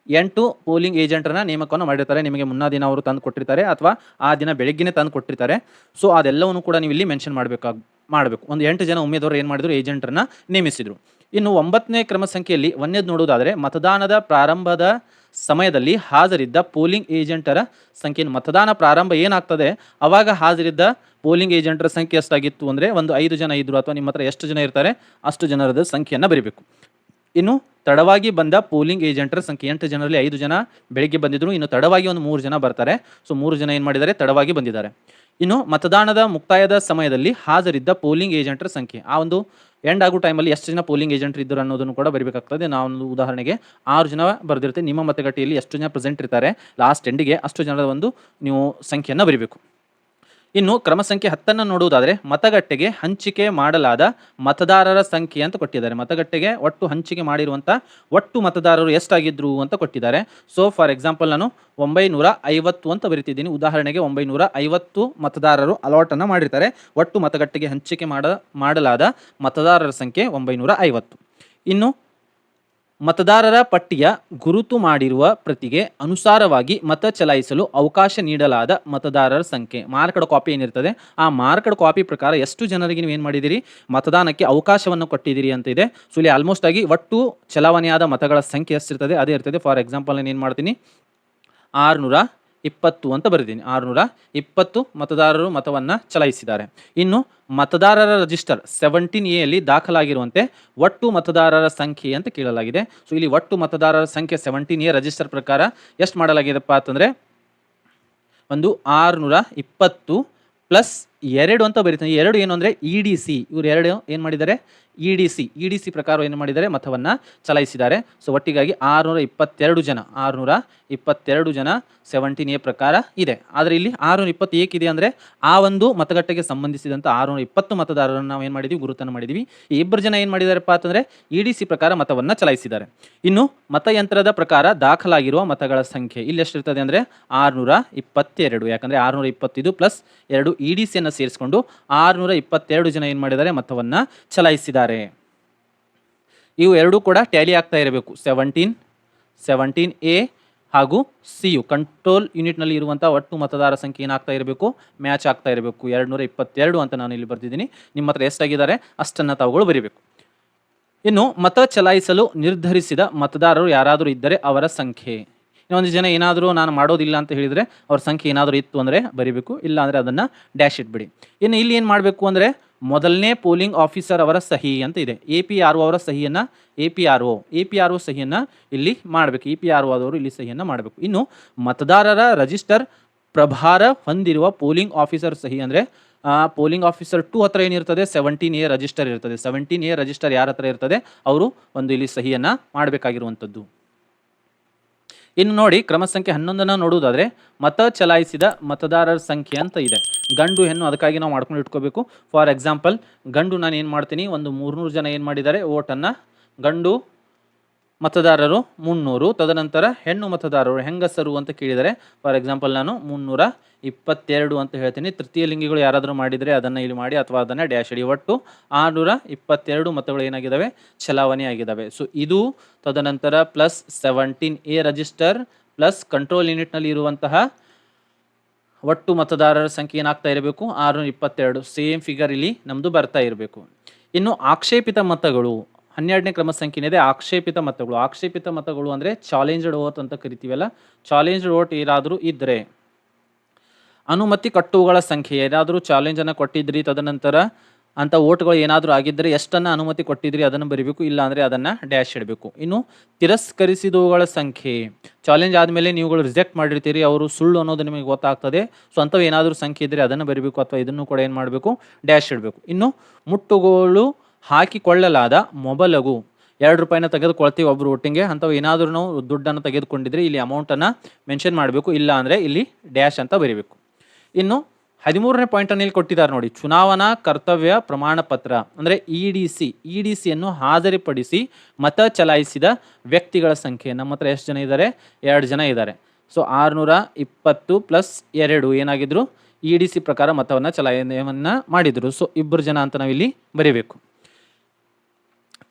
ಎಂಟು ಪೋಲಿಂಗ್ ಏಜೆಂಟರನ್ನ ನೇಮಕವನ್ನು ಮಾಡಿರ್ತಾರೆ. ನಿಮಗೆ ಮುನ್ನಾ ದಿನ ಅವರು ತಂದು ಕೊಟ್ಟಿರ್ತಾರೆ ಅಥವಾ ಆ ದಿನ ಬೆಳಗ್ಗೆನೇ ತಂದು ಕೊಟ್ಟಿರ್ತಾರೆ. ಸೊ ಅದೆಲ್ಲವನ್ನು ಕೂಡ ನೀವು ಇಲ್ಲಿ ಮೆನ್ಷನ್ ಮಾಡಬೇಕಾಗ ಮಾಡಬೇಕು. ಒಂದು ಎಂಟು ಜನ ಉಮೇದವರು ಏನು ಮಾಡಿದ್ರು, ಏಜೆಂಟರನ್ನ ನೇಮಿಸಿದರು. ಇನ್ನು ಒಂಬತ್ತನೇ ಕ್ರಮ ಸಂಖ್ಯೆಯಲ್ಲಿ ಒಂದೇದು ನೋಡುವುದಾದರೆ, ಮತದಾನದ ಪ್ರಾರಂಭದ ಸಮಯದಲ್ಲಿ ಹಾಜರಿದ್ದ ಪೋಲಿಂಗ್ ಏಜೆಂಟರ ಸಂಖ್ಯೆ. ಮತದಾನ ಪ್ರಾರಂಭ ಏನಾಗ್ತದೆ? ಅವಾಗ ಹಾಜರಿದ್ದ ಪೋಲಿಂಗ್ ಏಜೆಂಟರ ಸಂಖ್ಯೆ ಎಷ್ಟಾಗಿತ್ತು ಅಂದರೆ, ಒಂದು ಐದು ಜನ ಇದ್ದರು ಅಥವಾ ನಿಮ್ಮ ಹತ್ರ ಎಷ್ಟು ಜನ ಇರ್ತಾರೆ, ಅಷ್ಟು ಜನರದ ಸಂಖ್ಯೆಯನ್ನು ಬರೀಬೇಕು. ಇನ್ನು ತಡವಾಗಿ ಬಂದ ಪೋಲಿಂಗ್ ಏಜೆಂಟರ ಸಂಖ್ಯೆ ಎಂಟು ಜನರಲ್ಲಿ ಐದು ಜನ ಬೆಳಿಗ್ಗೆ ಬಂದಿದ್ರು. ಇನ್ನು ತಡವಾಗಿ ಒಂದು ಮೂರು ಜನ ಬರ್ತಾರೆ. ಸೊ ಮೂರು ಜನ ಏನು ಮಾಡಿದ್ದಾರೆ? ತಡವಾಗಿ ಬಂದಿದ್ದಾರೆ. ಇನ್ನು ಮತದಾನದ ಮುಕ್ತಾಯದ ಸಮಯದಲ್ಲಿ ಹಾಜರಿದ್ದ ಪೋಲಿಂಗ್ ಏಜೆಂಟರ ಸಂಖ್ಯೆ. ಆ ಒಂದು ಎಂಡ್ ಆಗೋ ಟೈಮಲ್ಲಿ ಎಷ್ಟು ಜನ ಪೋಲಿಂಗ್ ಏಜೆಂಟ್ ಇದ್ದರು ಅನ್ನೋದನ್ನು ಕೂಡ ಬರಬೇಕಾಗ್ತದೆ. ನಾವು ಒಂದು ಉದಾಹರಣೆಗೆ ಆರು ಜನ ಬರೆದಿರುತ್ತೆ ನಿಮ್ಮ ಮತಗಟ್ಟೆಯಲ್ಲಿ ಎಷ್ಟು ಜನ ಪ್ರೆಸೆಂಟ್ ಇರ್ತಾರೆ? ಲಾಸ್ಟ್ ಎಂಡಿಗೆ ಅಷ್ಟು ಜನರ ಒಂದು ನೀವು ಸಂಖ್ಯೆಯನ್ನು ಬರೀಬೇಕು. ಇನ್ನು ಕ್ರಮ ಸಂಖ್ಯೆ ಹತ್ತನ್ನು ನೋಡುವುದಾದರೆ ಮತಗಟ್ಟೆಗೆ ಹಂಚಿಕೆ ಮಾಡಲಾದ ಮತದಾರರ ಸಂಖ್ಯೆ ಅಂತ ಕೊಟ್ಟಿದ್ದಾರೆ. ಮತಗಟ್ಟೆಗೆ ಒಟ್ಟು ಹಂಚಿಕೆ ಮಾಡಿರುವಂಥ ಒಟ್ಟು ಮತದಾರರು ಎಷ್ಟಾಗಿದ್ರು ಅಂತ ಕೊಟ್ಟಿದ್ದಾರೆ. ಸೊ ಫಾರ್ ಎಕ್ಸಾಂಪಲ್ ನಾನು ಒಂಬೈನೂರ ಐವತ್ತು ಅಂತ ಬರೀತಿದ್ದೀನಿ. ಉದಾಹರಣೆಗೆ ಒಂಬೈನೂರ ಐವತ್ತು ಮತದಾರರು ಅಲಾಟನ್ನು ಮಾಡಿರ್ತಾರೆ. ಒಟ್ಟು ಮತಗಟ್ಟೆಗೆ ಹಂಚಿಕೆ ಮಾಡ, ಮಾಡಲಾದ ಮತದಾರರ ಸಂಖ್ಯೆ ಒಂಬೈನೂರ ಐವತ್ತು ಇನ್ನು ಮತದಾರರ ಪಟ್ಟಿಯ ಗುರುತು ಮಾಡಿರುವ ಪ್ರತಿಗೆ ಅನುಸಾರವಾಗಿ ಮತ ಚಲಾಯಿಸಲು ಅವಕಾಶ ನೀಡಲಾದ ಮತದಾರರ ಸಂಖ್ಯೆ. ಮಾರ್ಕಡ್ ಕಾಪಿ ಏನಿರ್ತದೆ, ಆ ಮಾರ್ಕಡ್ ಕಾಪಿ ಪ್ರಕಾರ ಎಷ್ಟು ಜನರಿಗೆ ನೀವು ಏನು ಮಾಡಿದ್ದೀರಿ ಮತದಾನಕ್ಕೆ ಅವಕಾಶವನ್ನು ಕೊಟ್ಟಿದ್ದೀರಿ ಅಂತ ಇದೆ. ಸೊ ಇಲ್ಲಿ ಆಲ್ಮೋಸ್ಟ್ ಆಗಿ ಒಟ್ಟು ಚಲಾವಣೆಯಾದ ಮತಗಳ ಸಂಖ್ಯೆ ಎಷ್ಟಿರ್ತದೆ, ಅದೇ ಇರ್ತದೆ. ಫಾರ್ ಎಕ್ಸಾಂಪಲ್ ನಾನು ಏನು ಮಾಡ್ತೀನಿ? ಆರುನೂರ ಇಪ್ಪತ್ತು ಅಂತ ಬರೆದೀನಿ ಆರುನೂರ ಇಪ್ಪತ್ತು ಮತದಾರರು ಮತವನ್ನು ಚಲಾಯಿಸಿದ್ದಾರೆ. ಇನ್ನು ಮತದಾರರ ರಿಜಿಸ್ಟರ್ ಸೆವೆಂಟೀನ್ ಎಯಲ್ಲಿ ದಾಖಲಾಗಿರುವಂತೆ ಒಟ್ಟು ಮತದಾರರ ಸಂಖ್ಯೆ ಅಂತ ಕೇಳಲಾಗಿದೆ. ಸೊ ಇಲ್ಲಿ ಒಟ್ಟು ಮತದಾರರ ಸಂಖ್ಯೆ ಸೆವೆಂಟೀನ್ ಎ ರಿಜಿಸ್ಟರ್ ಪ್ರಕಾರ ಎಷ್ಟು ಮಾಡಲಾಗಿದೆಪ್ಪ ಅಂತಂದರೆ ಒಂದು ಆರುನೂರ ಇಪ್ಪತ್ತು ಪ್ಲಸ್ ಎರಡು ಅಂತ ಬರೀತೀನಿ. ಎರಡು ಏನು ಅಂದರೆ ಇ ಡಿ ಸಿ ಇವರು ಎರಡು ಏನು ಮಾಡಿದ್ದಾರೆ? E D C E D C ಪ್ರಕಾರ ಏನು ಮಾಡಿದ್ದಾರೆ? ಮತವನ್ನು ಚಲಾಯಿಸಿದ್ದಾರೆ. ಸೊ ಒಟ್ಟಿಗಾಗಿ ಆರುನೂರ ಇಪ್ಪತ್ತೆರಡು ಜನ ಆರುನೂರ ಇಪ್ಪತ್ತೆರಡು ಜನ ಸೆವೆಂಟೀನ್ ಎ ಪ್ರಕಾರ ಇದೆ. ಆದರೆ ಇಲ್ಲಿ ಆರುನೂರ ಇಪ್ಪತ್ತು ಏಕಿದೆ ಅಂದರೆ ಆ ಒಂದು ಮತಗಟ್ಟೆಗೆ ಸಂಬಂಧಿಸಿದಂಥ ಆರುನೂರ ಇಪ್ಪತ್ತು ಮತದಾರರನ್ನು ನಾವು ಏನು ಮಾಡಿದ್ದೀವಿ ಗುರುತನ್ನು ಮಾಡಿದ್ದೀವಿ ಈ ಇಬ್ಬರು ಜನ ಏನು ಮಾಡಿದಾರಪ್ಪ ಅಂತಂದರೆ ಇ ಡಿ ಸಿ ಪ್ರಕಾರ ಮತವನ್ನು ಚಲಾಯಿಸಿದ್ದಾರೆ. ಇನ್ನು ಮತಯಂತ್ರದ ಪ್ರಕಾರ ದಾಖಲಾಗಿರುವ ಮತಗಳ ಸಂಖ್ಯೆ ಇಲ್ಲಿ ಎಷ್ಟಿರ್ತದೆ ಅಂದರೆ ಆರುನೂರ ಇಪ್ಪತ್ತೆರಡು ಯಾಕಂದರೆ ಆರುನೂರ ಇಪ್ಪತ್ತಿದು ಪ್ಲಸ್ ಎರಡು ಇ ಡಿ ಸಿಯನ್ನು ಸೇರಿಸಿಕೊಂಡು ಆರುನೂರ ಇಪ್ಪತ್ತೆರಡು ಜನ ಏನು ಮಾಡಿದ್ದಾರೆ, ಮತವನ್ನು ಚಲಾಯಿಸಿದ್ದಾರೆ. ಇವು ಎರಡೂ ಕೂಡ ಟ್ಯಾಲಿ ಆಗ್ತಾ ಇರಬೇಕು. ಸೆವೆಂಟೀನ್ ಸೆವೆಂಟೀನ್ ಎ ಹಾಗೂ ಸಿ ಯು ಕಂಟ್ರೋಲ್ ಯೂನಿಟ್ನಲ್ಲಿ ಇರುವಂಥ ಒಟ್ಟು ಮತದಾರ ಸಂಖ್ಯೆ ಏನಾಗ್ತಾ ಇರಬೇಕು? ಮ್ಯಾಚ್ ಆಗ್ತಾ ಇರಬೇಕು. ಎರಡು ನೂರ ಇಪ್ಪತ್ತೆರಡು ಅಂತ ನಾನು ಇಲ್ಲಿ ಬರೆದಿದ್ದೀನಿ. ನಿಮ್ಮ ಹತ್ರ ಎಷ್ಟಾಗಿದ್ದಾರೆ ಅಷ್ಟನ್ನು ತಾವುಗಳು ಬರೀಬೇಕು. ಇನ್ನು ಮತ ಚಲಾಯಿಸಲು ನಿರ್ಧರಿಸಿದ ಮತದಾರರು ಯಾರಾದರೂ ಇದ್ದರೆ ಅವರ ಸಂಖ್ಯೆ. ಇನ್ನೊಂದು ಜನ ಏನಾದರೂ ನಾನು ಮಾಡೋದಿಲ್ಲ ಅಂತ ಹೇಳಿದರೆ ಅವ್ರ ಸಂಖ್ಯೆ ಏನಾದರೂ ಇತ್ತು ಅಂದರೆ ಬರಿಬೇಕು, ಇಲ್ಲ ಅಂದರೆ ಅದನ್ನು ಡ್ಯಾಶ್ ಇಟ್ಬಿಡಿ. ಇನ್ನು ಇಲ್ಲಿ ಏನು ಮಾಡಬೇಕು ಅಂದರೆ ಮೊದಲನೇ ಪೋಲಿಂಗ್ ಆಫೀಸರ್ ಅವರ ಸಹಿ ಅಂತ ಇದೆ. ಎ ಪಿ ಆರ್ ಒ ಅವರ ಸಹಿಯನ್ನು A P R O A P R O ಸಹಿಯನ್ನು ಇಲ್ಲಿ ಮಾಡಬೇಕು. ಎ ಪಿ ಆರ್ ಒ ಆದವರು ಇಲ್ಲಿ ಸಹಿಯನ್ನು ಮಾಡಬೇಕು. ಇನ್ನು ಮತದಾರರ ರಿಜಿಸ್ಟರ್ ಪ್ರಭಾರ ಹೊಂದಿರುವ ಪೋಲಿಂಗ್ ಆಫೀಸರ್ ಸಹಿ ಅಂದರೆ ಪೋಲಿಂಗ್ ಆಫೀಸರ್ ಟು ಹತ್ರ ಏನಿರ್ತದೆ ಸೆವೆಂಟೀನ್ ಎ ರಜಿಸ್ಟರ್ ಇರ್ತದೆ. ಸೆವೆಂಟೀನ್ ಎ ರಜಿಸ್ಟರ್ ಯಾರ ಹತ್ರ ಇರ್ತದೆ? ಅವರು ಒಂದು ಇಲ್ಲಿ ಸಹಿಯನ್ನು ಮಾಡಬೇಕಾಗಿರುವಂಥದ್ದು. ಇನ್ನು ನೋಡಿ, ಕ್ರಮ ಸಂಖ್ಯೆ ಹನ್ನೊಂದನ್ನು ನೋಡುವುದಾದರೆ, ಮತ ಚಲಾಯಿಸಿದ ಮತದಾರರ ಸಂಖ್ಯೆ ಅಂತ ಇದೆ. ಗಂಡು, ಹೆಣ್ಣು ಅದಕ್ಕಾಗಿ ನಾವು ಮಾಡ್ಕೊಂಡು ಇಟ್ಕೋಬೇಕು. ಫಾರ್ ಎಕ್ಸಾಂಪಲ್ ಗಂಡು ನಾನು ಏನು ಮಾಡ್ತೀನಿ? ಒಂದು ಮೂರ್ನೂರು ಜನ ಏನು ಮಾಡಿದ್ದಾರೆ? ಓಟನ್ನು ಗಂಡು ಮತದಾರರು ಮುನ್ನೂರು, ತದನಂತರ ಹೆಣ್ಣು ಮತದಾರರು ಹೆಂಗಸರು ಅಂತ ಕೇಳಿದರೆ, ಫಾರ್ ಎಕ್ಸಾಂಪಲ್ ನಾನು ಮುನ್ನೂರ ಇಪ್ಪತ್ತೆರಡು ಅಂತ ಹೇಳ್ತೀನಿ. ತೃತೀಯ ಲಿಂಗಿಗಳು ಯಾರಾದರೂ ಮಾಡಿದರೆ ಅದನ್ನು ಇಲ್ಲಿ ಮಾಡಿ ಅಥವಾ ಅದನ್ನು ಡ್ಯಾಶ್ ಇಡಿ ಒಟ್ಟು ಆರುನೂರ ಇಪ್ಪತ್ತೆರಡು ಮತಗಳು ಏನಾಗಿದ್ದಾವೆ? ಚಲಾವಣೆ ಆಗಿದ್ದಾವೆ. ಸೊ ಇದು ತದನಂತರ plus seventeen A register plus control ಯೂನಿಟ್ನಲ್ಲಿ ಇರುವಂತಹ ಒಟ್ಟು ಮತದಾರರ ಸಂಖ್ಯೆ ಏನಾಗ್ತಾ ಇರಬೇಕು? ಆರುನೂರ ಇಪ್ಪತ್ತೆರಡು. ಸೇಮ್ ಫಿಗರ್ ಇಲ್ಲಿ ನಮ್ಮದು ಬರ್ತಾ ಇರಬೇಕು. ಇನ್ನು ಆಕ್ಷೇಪಿತ ಮತಗಳು. ಹನ್ನೆರಡನೇ ಕ್ರಮ ಸಂಖ್ಯೆ ಏನಿದೆ ಆಕ್ಷೇಪಿತ ಮತಗಳು. ಆಕ್ಷೇಪಿತ ಮತಗಳು ಅಂದರೆ ಚಾಲೆಂಜ್ಡ್ ಓಟ್ ಅಂತ ಕರಿತೀವಲ್ಲ? ಚಾಲೆಂಜ್ಡ್ ಓಟ್ ಏನಾದರೂ ಇದ್ದರೆ ಅನುಮತಿ ಕಟ್ಟುವಗಳ ಸಂಖ್ಯೆ, ಏನಾದರೂ ಚಾಲೆಂಜನ್ನು ಕೊಟ್ಟಿದ್ರಿ ತದನಂತರ ಅಂಥ ಓಟ್ಗಳು ಏನಾದರೂ ಆಗಿದ್ದರೆ ಎಷ್ಟನ್ನು ಅನುಮತಿ ಕೊಟ್ಟಿದ್ರಿ ಅದನ್ನು ಬರಿಬೇಕು, ಇಲ್ಲ ಅಂದರೆ ಅದನ್ನು ಡ್ಯಾಶ್ ಇಡಬೇಕು. ಇನ್ನು ತಿರಸ್ಕರಿಸಿದವುಗಳ ಸಂಖ್ಯೆ. ಚಾಲೆಂಜ್ ಆದಮೇಲೆ ನೀವುಗಳು ರಿಜೆಕ್ಟ್ ಮಾಡಿರ್ತೀರಿ, ಅವರು ಸುಳ್ಳು ಅನ್ನೋದು ನಿಮಗೆ ಗೊತ್ತಾಗ್ತದೆ. ಸೊ ಅಂಥವು ಏನಾದರೂ ಸಂಖ್ಯೆ ಇದ್ದರೆ ಅದನ್ನು ಬರಿಬೇಕು, ಅಥವಾ ಇದನ್ನು ಕೂಡ ಏನು ಮಾಡಬೇಕು? ಡ್ಯಾಶ್ ಇಡಬೇಕು. ಇನ್ನು ಮುಟ್ಟುಗೋಲು ಹಾಕಿಕೊಳ್ಳಲಾದ ಮೊಬಲಗು. ಎರಡು ರೂಪಾಯಿನ ತೆಗೆದುಕೊಳ್ತೀವಿ ಒಬ್ಬರು ಒಟ್ಟಿಗೆ, ಅಂಥವು ಏನಾದರೂ ನಾವು ದುಡ್ಡನ್ನು ತೆಗೆದುಕೊಂಡಿದ್ರೆ ಇಲ್ಲಿ ಅಮೌಂಟನ್ನು ಮೆನ್ಷನ್ ಮಾಡಬೇಕು, ಇಲ್ಲ ಅಂದರೆ ಇಲ್ಲಿ ಡ್ಯಾಶ್ ಅಂತ ಬರೀಬೇಕು. ಇನ್ನು ಹದಿಮೂರನೇ ಪಾಯಿಂಟನ್ನು ಇಲ್ಲಿ ಕೊಟ್ಟಿದ್ದಾರೆ ನೋಡಿ, ಚುನಾವಣಾ ಕರ್ತವ್ಯ ಪ್ರಮಾಣ ಪತ್ರ, ಅಂದರೆ E D C E D ಸಿಯನ್ನು ಹಾಜರಿಪಡಿಸಿ ಮತ ಚಲಾಯಿಸಿದ ವ್ಯಕ್ತಿಗಳ ಸಂಖ್ಯೆ. ನಮ್ಮ ಹತ್ರ ಎಷ್ಟು ಜನ ಇದ್ದಾರೆ? ಎರಡು ಜನ ಇದ್ದಾರೆ. ಸೊ ಆರುನೂರ ಇಪ್ಪತ್ತು ಪ್ಲಸ್ ಎರಡು ಏನಾಗಿದ್ರು? ಇ ಡಿ ಸಿ ಪ್ರಕಾರ ಮತವನ್ನು ಚಲಾವಣೆಯನ್ನು ಮಾಡಿದರು. ಸೊ ಇಬ್ಬರು ಜನ ಅಂತ ನಾವಿಲ್ಲಿ ಬರೀಬೇಕು.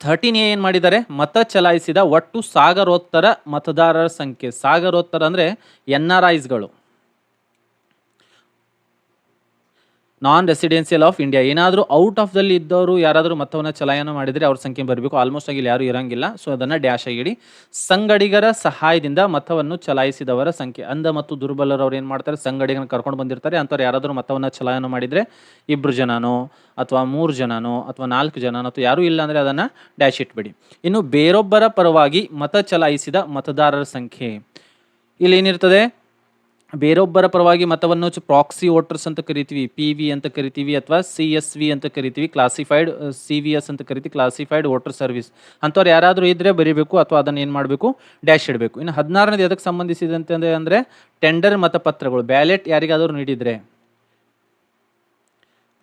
ಥರ್ಟೀನ್ ಏನು ಮಾಡಿದ್ದಾರೆ? ಮತ ಚಲಾಯಿಸಿದ ಒಟ್ಟು ಸಾಗರೋತ್ತರ ಮತದಾರರ ಸಂಖ್ಯೆ. ಸಾಗರೋತ್ತರ ಅಂದರೆ ಎನ್ ಆರ್ ಐಸ್ಗಳು. ನಾನ್ ರೆಸಿಡೆನ್ಸಿಯಲ್ ಆಫ್ ಇಂಡಿಯಾ ಏನಾದರೂ ಔಟ್ ಆಫ್ ದಲ್ಲಿ ಇದ್ದವರು ಯಾರಾದರೂ ಮತವನ್ನು ಚಲಾಯನ ಮಾಡಿದರೆ ಅವ್ರ ಸಂಖ್ಯೆ ಬರಬೇಕು. ಆಲ್ಮೋಸ್ಟ್ ಆಗಿ ಯಾರು ಇರಂಗಿಲ್ಲ. ಸೊ ಅದನ್ನು ಡ್ಯಾಶ್ ಆಗಿಡಿ ಸಂಗಡಿಗರ ಸಹಾಯದಿಂದ ಮತವನ್ನು ಚಲಾಯಿಸಿದವರ ಸಂಖ್ಯೆ. ಅಂಧ ಮತ್ತು ದುರ್ಬಲರು ಅವ್ರು ಏನು ಮಾಡ್ತಾರೆ? ಸಂಗಡಿಗರನ್ನ ಕರ್ಕೊಂಡು ಬಂದಿರ್ತಾರೆ. ಅಂಥವ್ರು ಯಾರಾದರೂ ಮತವನ್ನು ಚಲಾಯನ ಮಾಡಿದರೆ ಇಬ್ಬರು ಜನನೋ, ಅಥವಾ ಮೂರು ಜನನೋ, ಅಥವಾ ನಾಲ್ಕು ಜನನೋ, ಅಥವಾ ಯಾರೂ ಇಲ್ಲ ಅಂದರೆ ಅದನ್ನು ಡ್ಯಾಶ್ ಇಟ್ಬಿಡಿ. ಇನ್ನು ಬೇರೊಬ್ಬರ ಪರವಾಗಿ ಮತ ಚಲಾಯಿಸಿದ ಮತದಾರರ ಸಂಖ್ಯೆ. ಇಲ್ಲಿ ಏನಿರ್ತದೆ? ಬೇರೊಬ್ಬರ ಪರವಾಗಿ ಮತವನ್ನು ಪ್ರಾಕ್ಸಿ ವೋಟರ್ಸ್ ಅಂತ ಕರಿತೀವಿ ಪಿ ವಿ ಅಂತ ಕರಿತೀವಿ ಅಥವಾ ಸಿ ಎಸ್ ವಿ ಅಂತ ಕರಿತೀವಿ ಕ್ಲಾಸಿಫೈಡ್ ಸಿ ವಿ ಎಸ್ ಅಂತ ಕರಿತೀವಿ ಕ್ಲಾಸಿಫೈಡ್ ವೋಟರ್ ಸರ್ವಿಸ್ ಅಂಥವ್ರು ಯಾರಾದರೂ ಇದ್ದರೆ ಬರೀಬೇಕು ಅಥವಾ ಅದನ್ನು ಏನು ಮಾಡಬೇಕು? ಡ್ಯಾಶ್ ಇಡಬೇಕು. ಇನ್ನು ಹದಿನಾರನೇದು ಎದಕ್ಕೆ ಸಂಬಂಧಿಸಿದಂತೆ ಅಂದರೆ ಅಂದರೆ ಟೆಂಡರ್ ಮತಪತ್ರಗಳು. ಬ್ಯಾಲೆಟ್ ಯಾರಿಗಾದರೂ ನೀಡಿದರೆ.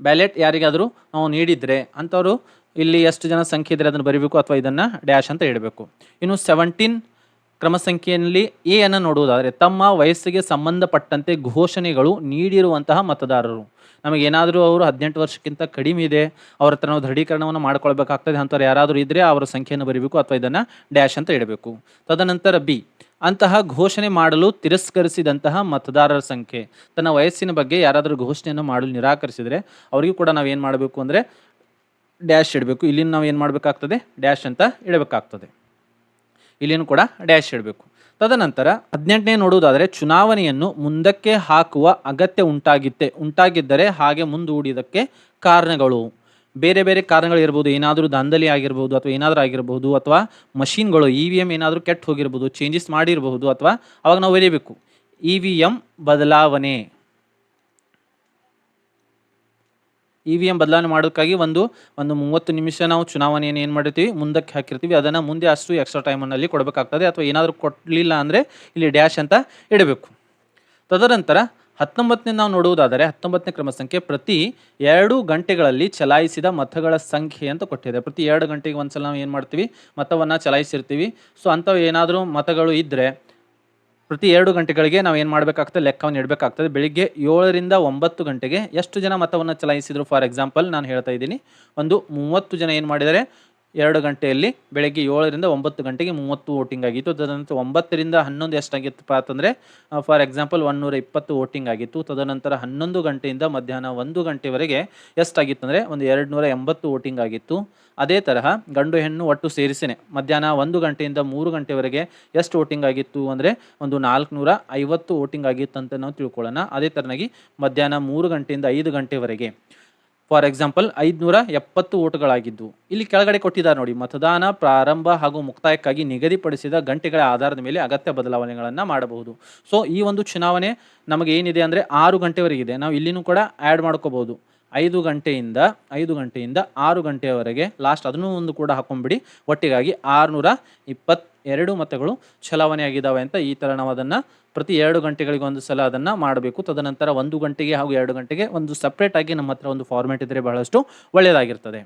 ಬ್ಯಾಲೆಟ್ ಯಾರಿಗಾದರೂ ನಾವು ನೀಡಿದರೆ ಅಂಥವ್ರು ಇಲ್ಲಿ ಎಷ್ಟು ಜನ ಸಂಖ್ಯೆ ಇದ್ದರೆ ಅದನ್ನು ಬರೀಬೇಕು ಅಥವಾ ಇದನ್ನು ಡ್ಯಾಶ್ ಅಂತ ಇಡಬೇಕು. ಇನ್ನು ಸೆವೆಂಟೀನ್ ಕ್ರಮ ಸಂಖ್ಯೆಯಲ್ಲಿ ಎ ಅನ್ನು ನೋಡುವುದಾದರೆ ತಮ್ಮ ವಯಸ್ಸಿಗೆ ಸಂಬಂಧಪಟ್ಟಂತೆ ಘೋಷಣೆಗಳು ನೀಡಿರುವಂತಹ ಮತದಾರರು. ನಮಗೇನಾದರೂ ಅವರು ಹದಿನೆಂಟು ವರ್ಷಕ್ಕಿಂತ ಕಡಿಮೆ ಇದೆ, ಅವ್ರ ಹತ್ರ ನಾವು ದೃಢೀಕರಣವನ್ನು ಮಾಡ್ಕೊಳ್ಬೇಕಾಗ್ತದೆ, ಅಂಥವ್ರು ಯಾರಾದರೂ ಇದ್ದರೆ ಅವರ ಸಂಖ್ಯೆಯನ್ನು ಬರೀಬೇಕು ಅಥವಾ ಇದನ್ನು ಡ್ಯಾಶ್ ಅಂತ ಇಡಬೇಕು. ತದನಂತರ ಬಿ, ಅಂತಹ ಘೋಷಣೆ ಮಾಡಲು ತಿರಸ್ಕರಿಸಿದಂತಹ ಮತದಾರರ ಸಂಖ್ಯೆ. ತನ್ನ ವಯಸ್ಸಿನ ಬಗ್ಗೆ ಯಾರಾದರೂ ಘೋಷಣೆಯನ್ನು ಮಾಡಲು ನಿರಾಕರಿಸಿದರೆ ಅವರಿಗೂ ಕೂಡ ನಾವು ಏನು ಮಾಡಬೇಕು ಅಂದರೆ ಡ್ಯಾಶ್ ಇಡಬೇಕು. ಇಲ್ಲಿ ನಾವು ಏನು ಮಾಡಬೇಕಾಗ್ತದೆ? ಡ್ಯಾಶ್ ಅಂತ ಇಡಬೇಕಾಗ್ತದೆ. ಇಲ್ಲಿನೂ ಕೂಡ ಡ್ಯಾಶ್ ಇಡಬೇಕು. ತದನಂತರ ಹದಿನೆಂಟನೇ ನೋಡುವುದಾದರೆ ಚುನಾವಣೆಯನ್ನು ಮುಂದಕ್ಕೆ ಹಾಕುವ ಅಗತ್ಯ ಉಂಟಾಗಿತ್ತೆ. ಉಂಟಾಗಿದ್ದರೆ ಹಾಗೆ ಮುಂದೂಡಿದಕ್ಕೆ ಕಾರಣಗಳು. ಬೇರೆ ಬೇರೆ ಕಾರಣಗಳು ಇರ್ಬೋದು. ಏನಾದರೂ ದಾಂಧಲಿ ಆಗಿರ್ಬೋದು ಅಥವಾ ಏನಾದರೂ ಆಗಿರ್ಬೋದು ಅಥವಾ ಮಷಿನ್ಗಳು ಇ ವಿ ಎಂ ಏನಾದರೂ ಕೆಟ್ಟು ಹೋಗಿರ್ಬೋದು ಚೇಂಜಸ್ ಮಾಡಿರಬಹುದು ಅಥವಾ ಅವಾಗ ನಾವು ಬರೀಬೇಕು ಇ ವಿ ಎಂ ಬದಲಾವಣೆ. ಇ ವಿ ಎಂ ಬದಲಾವಣೆ ಮಾಡೋಕ್ಕಾಗಿ ಒಂದು ಒಂದು ಮೂವತ್ತು ನಿಮಿಷ ನಾವು ಚುನಾವಣೆಯನ್ನು ಏನು ಮಾಡಿರ್ತೀವಿ? ಮುಂದಕ್ಕೆ ಹಾಕಿರ್ತೀವಿ. ಅದನ್ನು ಮುಂದೆ ಅಷ್ಟು ಎಕ್ಸ್ಟ್ರಾ ಟೈಮಲ್ಲಿ ಕೊಡಬೇಕಾಗ್ತದೆ. ಅಥವಾ ಏನಾದರೂ ಕೊಡಲಿಲ್ಲ ಅಂದರೆ ಇಲ್ಲಿ ಡ್ಯಾಶ್ ಅಂತ ಇಡಬೇಕು. ತದನಂತರ ಹತ್ತೊಂಬತ್ತನೇ ನಾವು ನೋಡುವುದಾದರೆ ಹತ್ತೊಂಬತ್ತನೇ ಕ್ರಮ ಸಂಖ್ಯೆ ಪ್ರತಿ ಎರಡು ಗಂಟೆಗಳಲ್ಲಿ ಚಲಾಯಿಸಿದ ಮತಗಳ ಸಂಖ್ಯೆ ಅಂತ ಕೊಟ್ಟಿದೆ. ಪ್ರತಿ ಎರಡು ಗಂಟೆಗೆ ಒಂದ್ಸಲ ನಾವು ಏನು ಮಾಡ್ತೀವಿ? ಮತವನ್ನು ಚಲಾಯಿಸಿರ್ತೀವಿ. ಸೊ ಅಂಥವು ಏನಾದರೂ ಮತಗಳು ಇದ್ದರೆ ಪ್ರತಿ ಎರಡು ಗಂಟೆಗಳಿಗೆ ನಾವು ಏನು ಮಾಡಬೇಕಾಗ್ತದೆ? ಲೆಕ್ಕವನ್ನು ಇಡಬೇಕಾಗ್ತದೆ. ಬೆಳಿಗ್ಗೆ ಏಳರಿಂದ ಒಂಬತ್ತು ಗಂಟೆಗೆ ಎಷ್ಟು ಜನ ಮತವನ್ನು ಚಲಾಯಿಸಿದರು? ಫಾರ್ ಎಕ್ಸಾಂಪಲ್ ನಾನು ಹೇಳ್ತಾ ಇದ್ದೀನಿ, ಒಂದು ಮೂವತ್ತು ಜನ ಏನು ಮಾಡಿದ್ದಾರೆ? ಎರಡು ಗಂಟೆಯಲ್ಲಿ ಬೆಳಗ್ಗೆ ಏಳರಿಂದ ಒಂಬತ್ತು ಗಂಟೆಗೆ ಮೂವತ್ತು ವೋಟಿಂಗ್ ಆಗಿತ್ತು. ತದನಂತರ ಒಂಬತ್ತರಿಂದ ಹನ್ನೊಂದು ಎಷ್ಟಾಗಿತ್ತಪ್ಪ ಅಂತಂದರೆ ಫಾರ್ ಎಕ್ಸಾಂಪಲ್ ಒನ್ನೂರ ಇಪ್ಪತ್ತು ವೋಟಿಂಗ್ ಆಗಿತ್ತು. ತದನಂತರ ಹನ್ನೊಂದು ಗಂಟೆಯಿಂದ ಮಧ್ಯಾಹ್ನ ಒಂದು ಗಂಟೆವರೆಗೆ ಎಷ್ಟಾಗಿತ್ತು ಅಂದರೆ, ಒಂದು ಎರಡು ನೂರ ಎಂಬತ್ತು ವೋಟಿಂಗ್ ಆಗಿತ್ತು. ಅದೇ ತರಹ ಗಂಡು ಹೆಣ್ಣು ಒಟ್ಟು ಸೇರಿಸಿನೇ. ಮಧ್ಯಾಹ್ನ ಒಂದು ಗಂಟೆಯಿಂದ ಮೂರು ಗಂಟೆವರೆಗೆ ಎಷ್ಟು ವೋಟಿಂಗ್ ಆಗಿತ್ತು ಅಂದರೆ, ಒಂದು ನಾಲ್ಕುನೂರ ಐವತ್ತು ವೋಟಿಂಗ್ ಆಗಿತ್ತು ಅಂತ ನಾವು ತಿಳ್ಕೊಳ್ಳೋಣ. ಅದೇ ಥರನಾಗಿ ಮಧ್ಯಾಹ್ನ ಮೂರು ಗಂಟೆಯಿಂದ ಐದು ಗಂಟೆವರೆಗೆ. ಫಾರ್ ಎಕ್ಸಾಂಪಲ್ ಐದುನೂರ ಎಪ್ಪತ್ತು ಓಟುಗಳಾಗಿದ್ದು. ಇಲ್ಲಿ ಕೆಳಗಡೆ ಕೊಟ್ಟಿದ್ದಾರೆ ನೋಡಿ, ಮತದಾನ ಪ್ರಾರಂಭ ಹಾಗೂ ಮುಕ್ತಾಯಕ್ಕಾಗಿ ನಿಗದಿಪಡಿಸಿದ ಗಂಟೆಗಳ ಆಧಾರದ ಮೇಲೆ ಅಗತ್ಯ ಬದಲಾವಣೆಗಳನ್ನು ಮಾಡಬಹುದು. ಸೊ ಈ ಒಂದು ಚುನಾವಣೆ ನಮಗೆ ಏನಿದೆ ಅಂದರೆ ಆರು ಗಂಟೆವರೆಗಿದೆ ನಾವು ಇಲ್ಲಿನೂ ಕೂಡ ಆ್ಯಡ್ ಮಾಡ್ಕೋಬೋದು ಐದು ಗಂಟೆಯಿಂದ ಐದು ಗಂಟೆಯಿಂದ ಆರು ಗಂಟೆಯವರೆಗೆ ಲಾಸ್ಟ್ ಅದನ್ನು ಒಂದು ಕೂಡ ಹಾಕೊಂಡ್ಬಿಡಿ ಒಟ್ಟಿಗಾಗಿ ಆರುನೂರ ಇಪ್ಪತ್ತೆರಡು ಮತಗಳು ಚಲಾವಣೆಯಾಗಿದ್ದಾವೆ ಅಂತ ಈ ಥರ ನಾವು ಅದನ್ನು ಪ್ರತಿ ಎರಡು ಗಂಟೆಗಳಿಗೆ ಒಂದು ಸಲ ಅದನ್ನು ಮಾಡಬೇಕು. ತದನಂತರ ಒಂದು ಗಂಟೆಗೆ ಹಾಗೂ ಎರಡು ಗಂಟೆಗೆ ಒಂದು ಸಪ್ರೇಟಾಗಿ ನಮ್ಮ ಹತ್ರ ಒಂದು ಫಾರ್ಮ್ಯಾಟ್ ಇದ್ದರೆ ಬಹಳಷ್ಟು ಒಳ್ಳೆಯದಾಗಿರ್ತದೆ.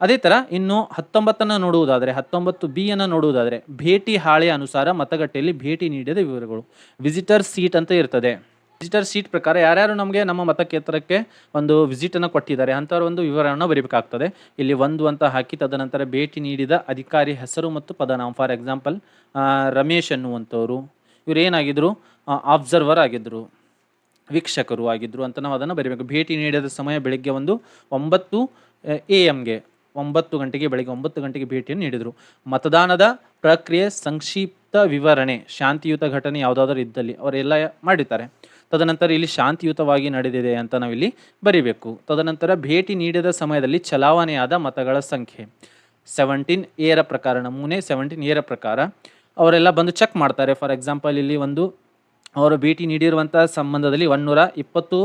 ಅದೇ ಥರ ಇನ್ನು ಹತ್ತೊಂಬತ್ತನ್ನು ನೋಡುವುದಾದರೆ, ಹತ್ತೊಂಬತ್ತು ಬಿ ಅನ್ನು ನೋಡುವುದಾದರೆ, ಭೇಟಿ ಹಾಳೆ ಅನುಸಾರ ಮತಗಟ್ಟೆಯಲ್ಲಿ ಭೇಟಿ ನೀಡಿದ ವಿವರಗಳು. ವಿಸಿಟರ್ ಸೀಟ್ ಅಂತ ಇರ್ತದೆ. ವಿಸಿಟರ್ ಸೀಟ್ ಪ್ರಕಾರ ಯಾರ್ಯಾರು ನಮಗೆ ನಮ್ಮ ಮತಕ್ಷೇತ್ರಕ್ಕೆ ಒಂದು ವಿಸಿಟನ್ನು ಕೊಟ್ಟಿದ್ದಾರೆ, ಅಂಥವ್ರ ಒಂದು ವಿವರವನ್ನು ಬರೀಬೇಕಾಗ್ತದೆ. ಇಲ್ಲಿ ಒಂದು ಅಂತ ಹಾಕಿ ತದನಂತರ ಭೇಟಿ ನೀಡಿದ ಅಧಿಕಾರಿ ಹೆಸರು ಮತ್ತು ಪದನಾಮ. ಫಾರ್ ಎಕ್ಸಾಂಪಲ್ ರಮೇಶ್ ಅನ್ನುವಂಥವ್ರು ಇವ್ರು ಏನಾಗಿದ್ದರು ಅಬ್ಸರ್ವರ್ ಆಗಿದ್ದರು ವೀಕ್ಷಕರು ಆಗಿದ್ದರು ಅಂತ ನಾವು ಅದನ್ನು ಬರೀಬೇಕು. ಭೇಟಿ ನೀಡಿದ ಸಮಯ ಬೆಳಗ್ಗೆ ಒಂದು ಒಂಬತ್ತು, ಎ ಎಮ್ಗೆ ಒಂಬತ್ತು ಗಂಟೆಗೆ ಬೆಳಗ್ಗೆ ಒಂಬತ್ತು ಗಂಟೆಗೆ ಭೇಟಿಯನ್ನು ನೀಡಿದರು. ಮತದಾನದ ಪ್ರಕ್ರಿಯೆ ಸಂಕ್ಷಿಪ್ತ ವಿವರಣೆ, ಶಾಂತಿಯುತ ಘಟನೆ ಯಾವುದಾದ್ರೂ ಇದ್ದಲ್ಲಿ ಅವರೆಲ್ಲ ಮಾಡಿದ್ದಾರೆ. ತದನಂತರ ಇಲ್ಲಿ ಶಾಂತಿಯುತವಾಗಿ ನಡೆದಿದೆ ಅಂತ ನಾವಿಲ್ಲಿ ಬರಿಬೇಕು. ತದನಂತರ ಭೇಟಿ ನೀಡಿದ ಸಮಯದಲ್ಲಿ ಚಲಾವಣೆಯಾದ ಮತಗಳ ಸಂಖ್ಯೆ. ಸೆವೆಂಟೀನ್ ಎರ ಪ್ರಕಾರ, ನಮೂನೆ ಸೆವೆಂಟೀನ್ ಎರ ಪ್ರಕಾರ ಅವರೆಲ್ಲ ಬಂದು ಚೆಕ್ ಮಾಡ್ತಾರೆ. ಫಾರ್ ಎಕ್ಸಾಂಪಲ್ ಇಲ್ಲಿ ಒಂದು ಅವರು ಭೇಟಿ ನೀಡಿರುವಂಥ ಸಂಬಂಧದಲ್ಲಿ ಒನ್ನೂರ ಇಪ್ಪತ್ತು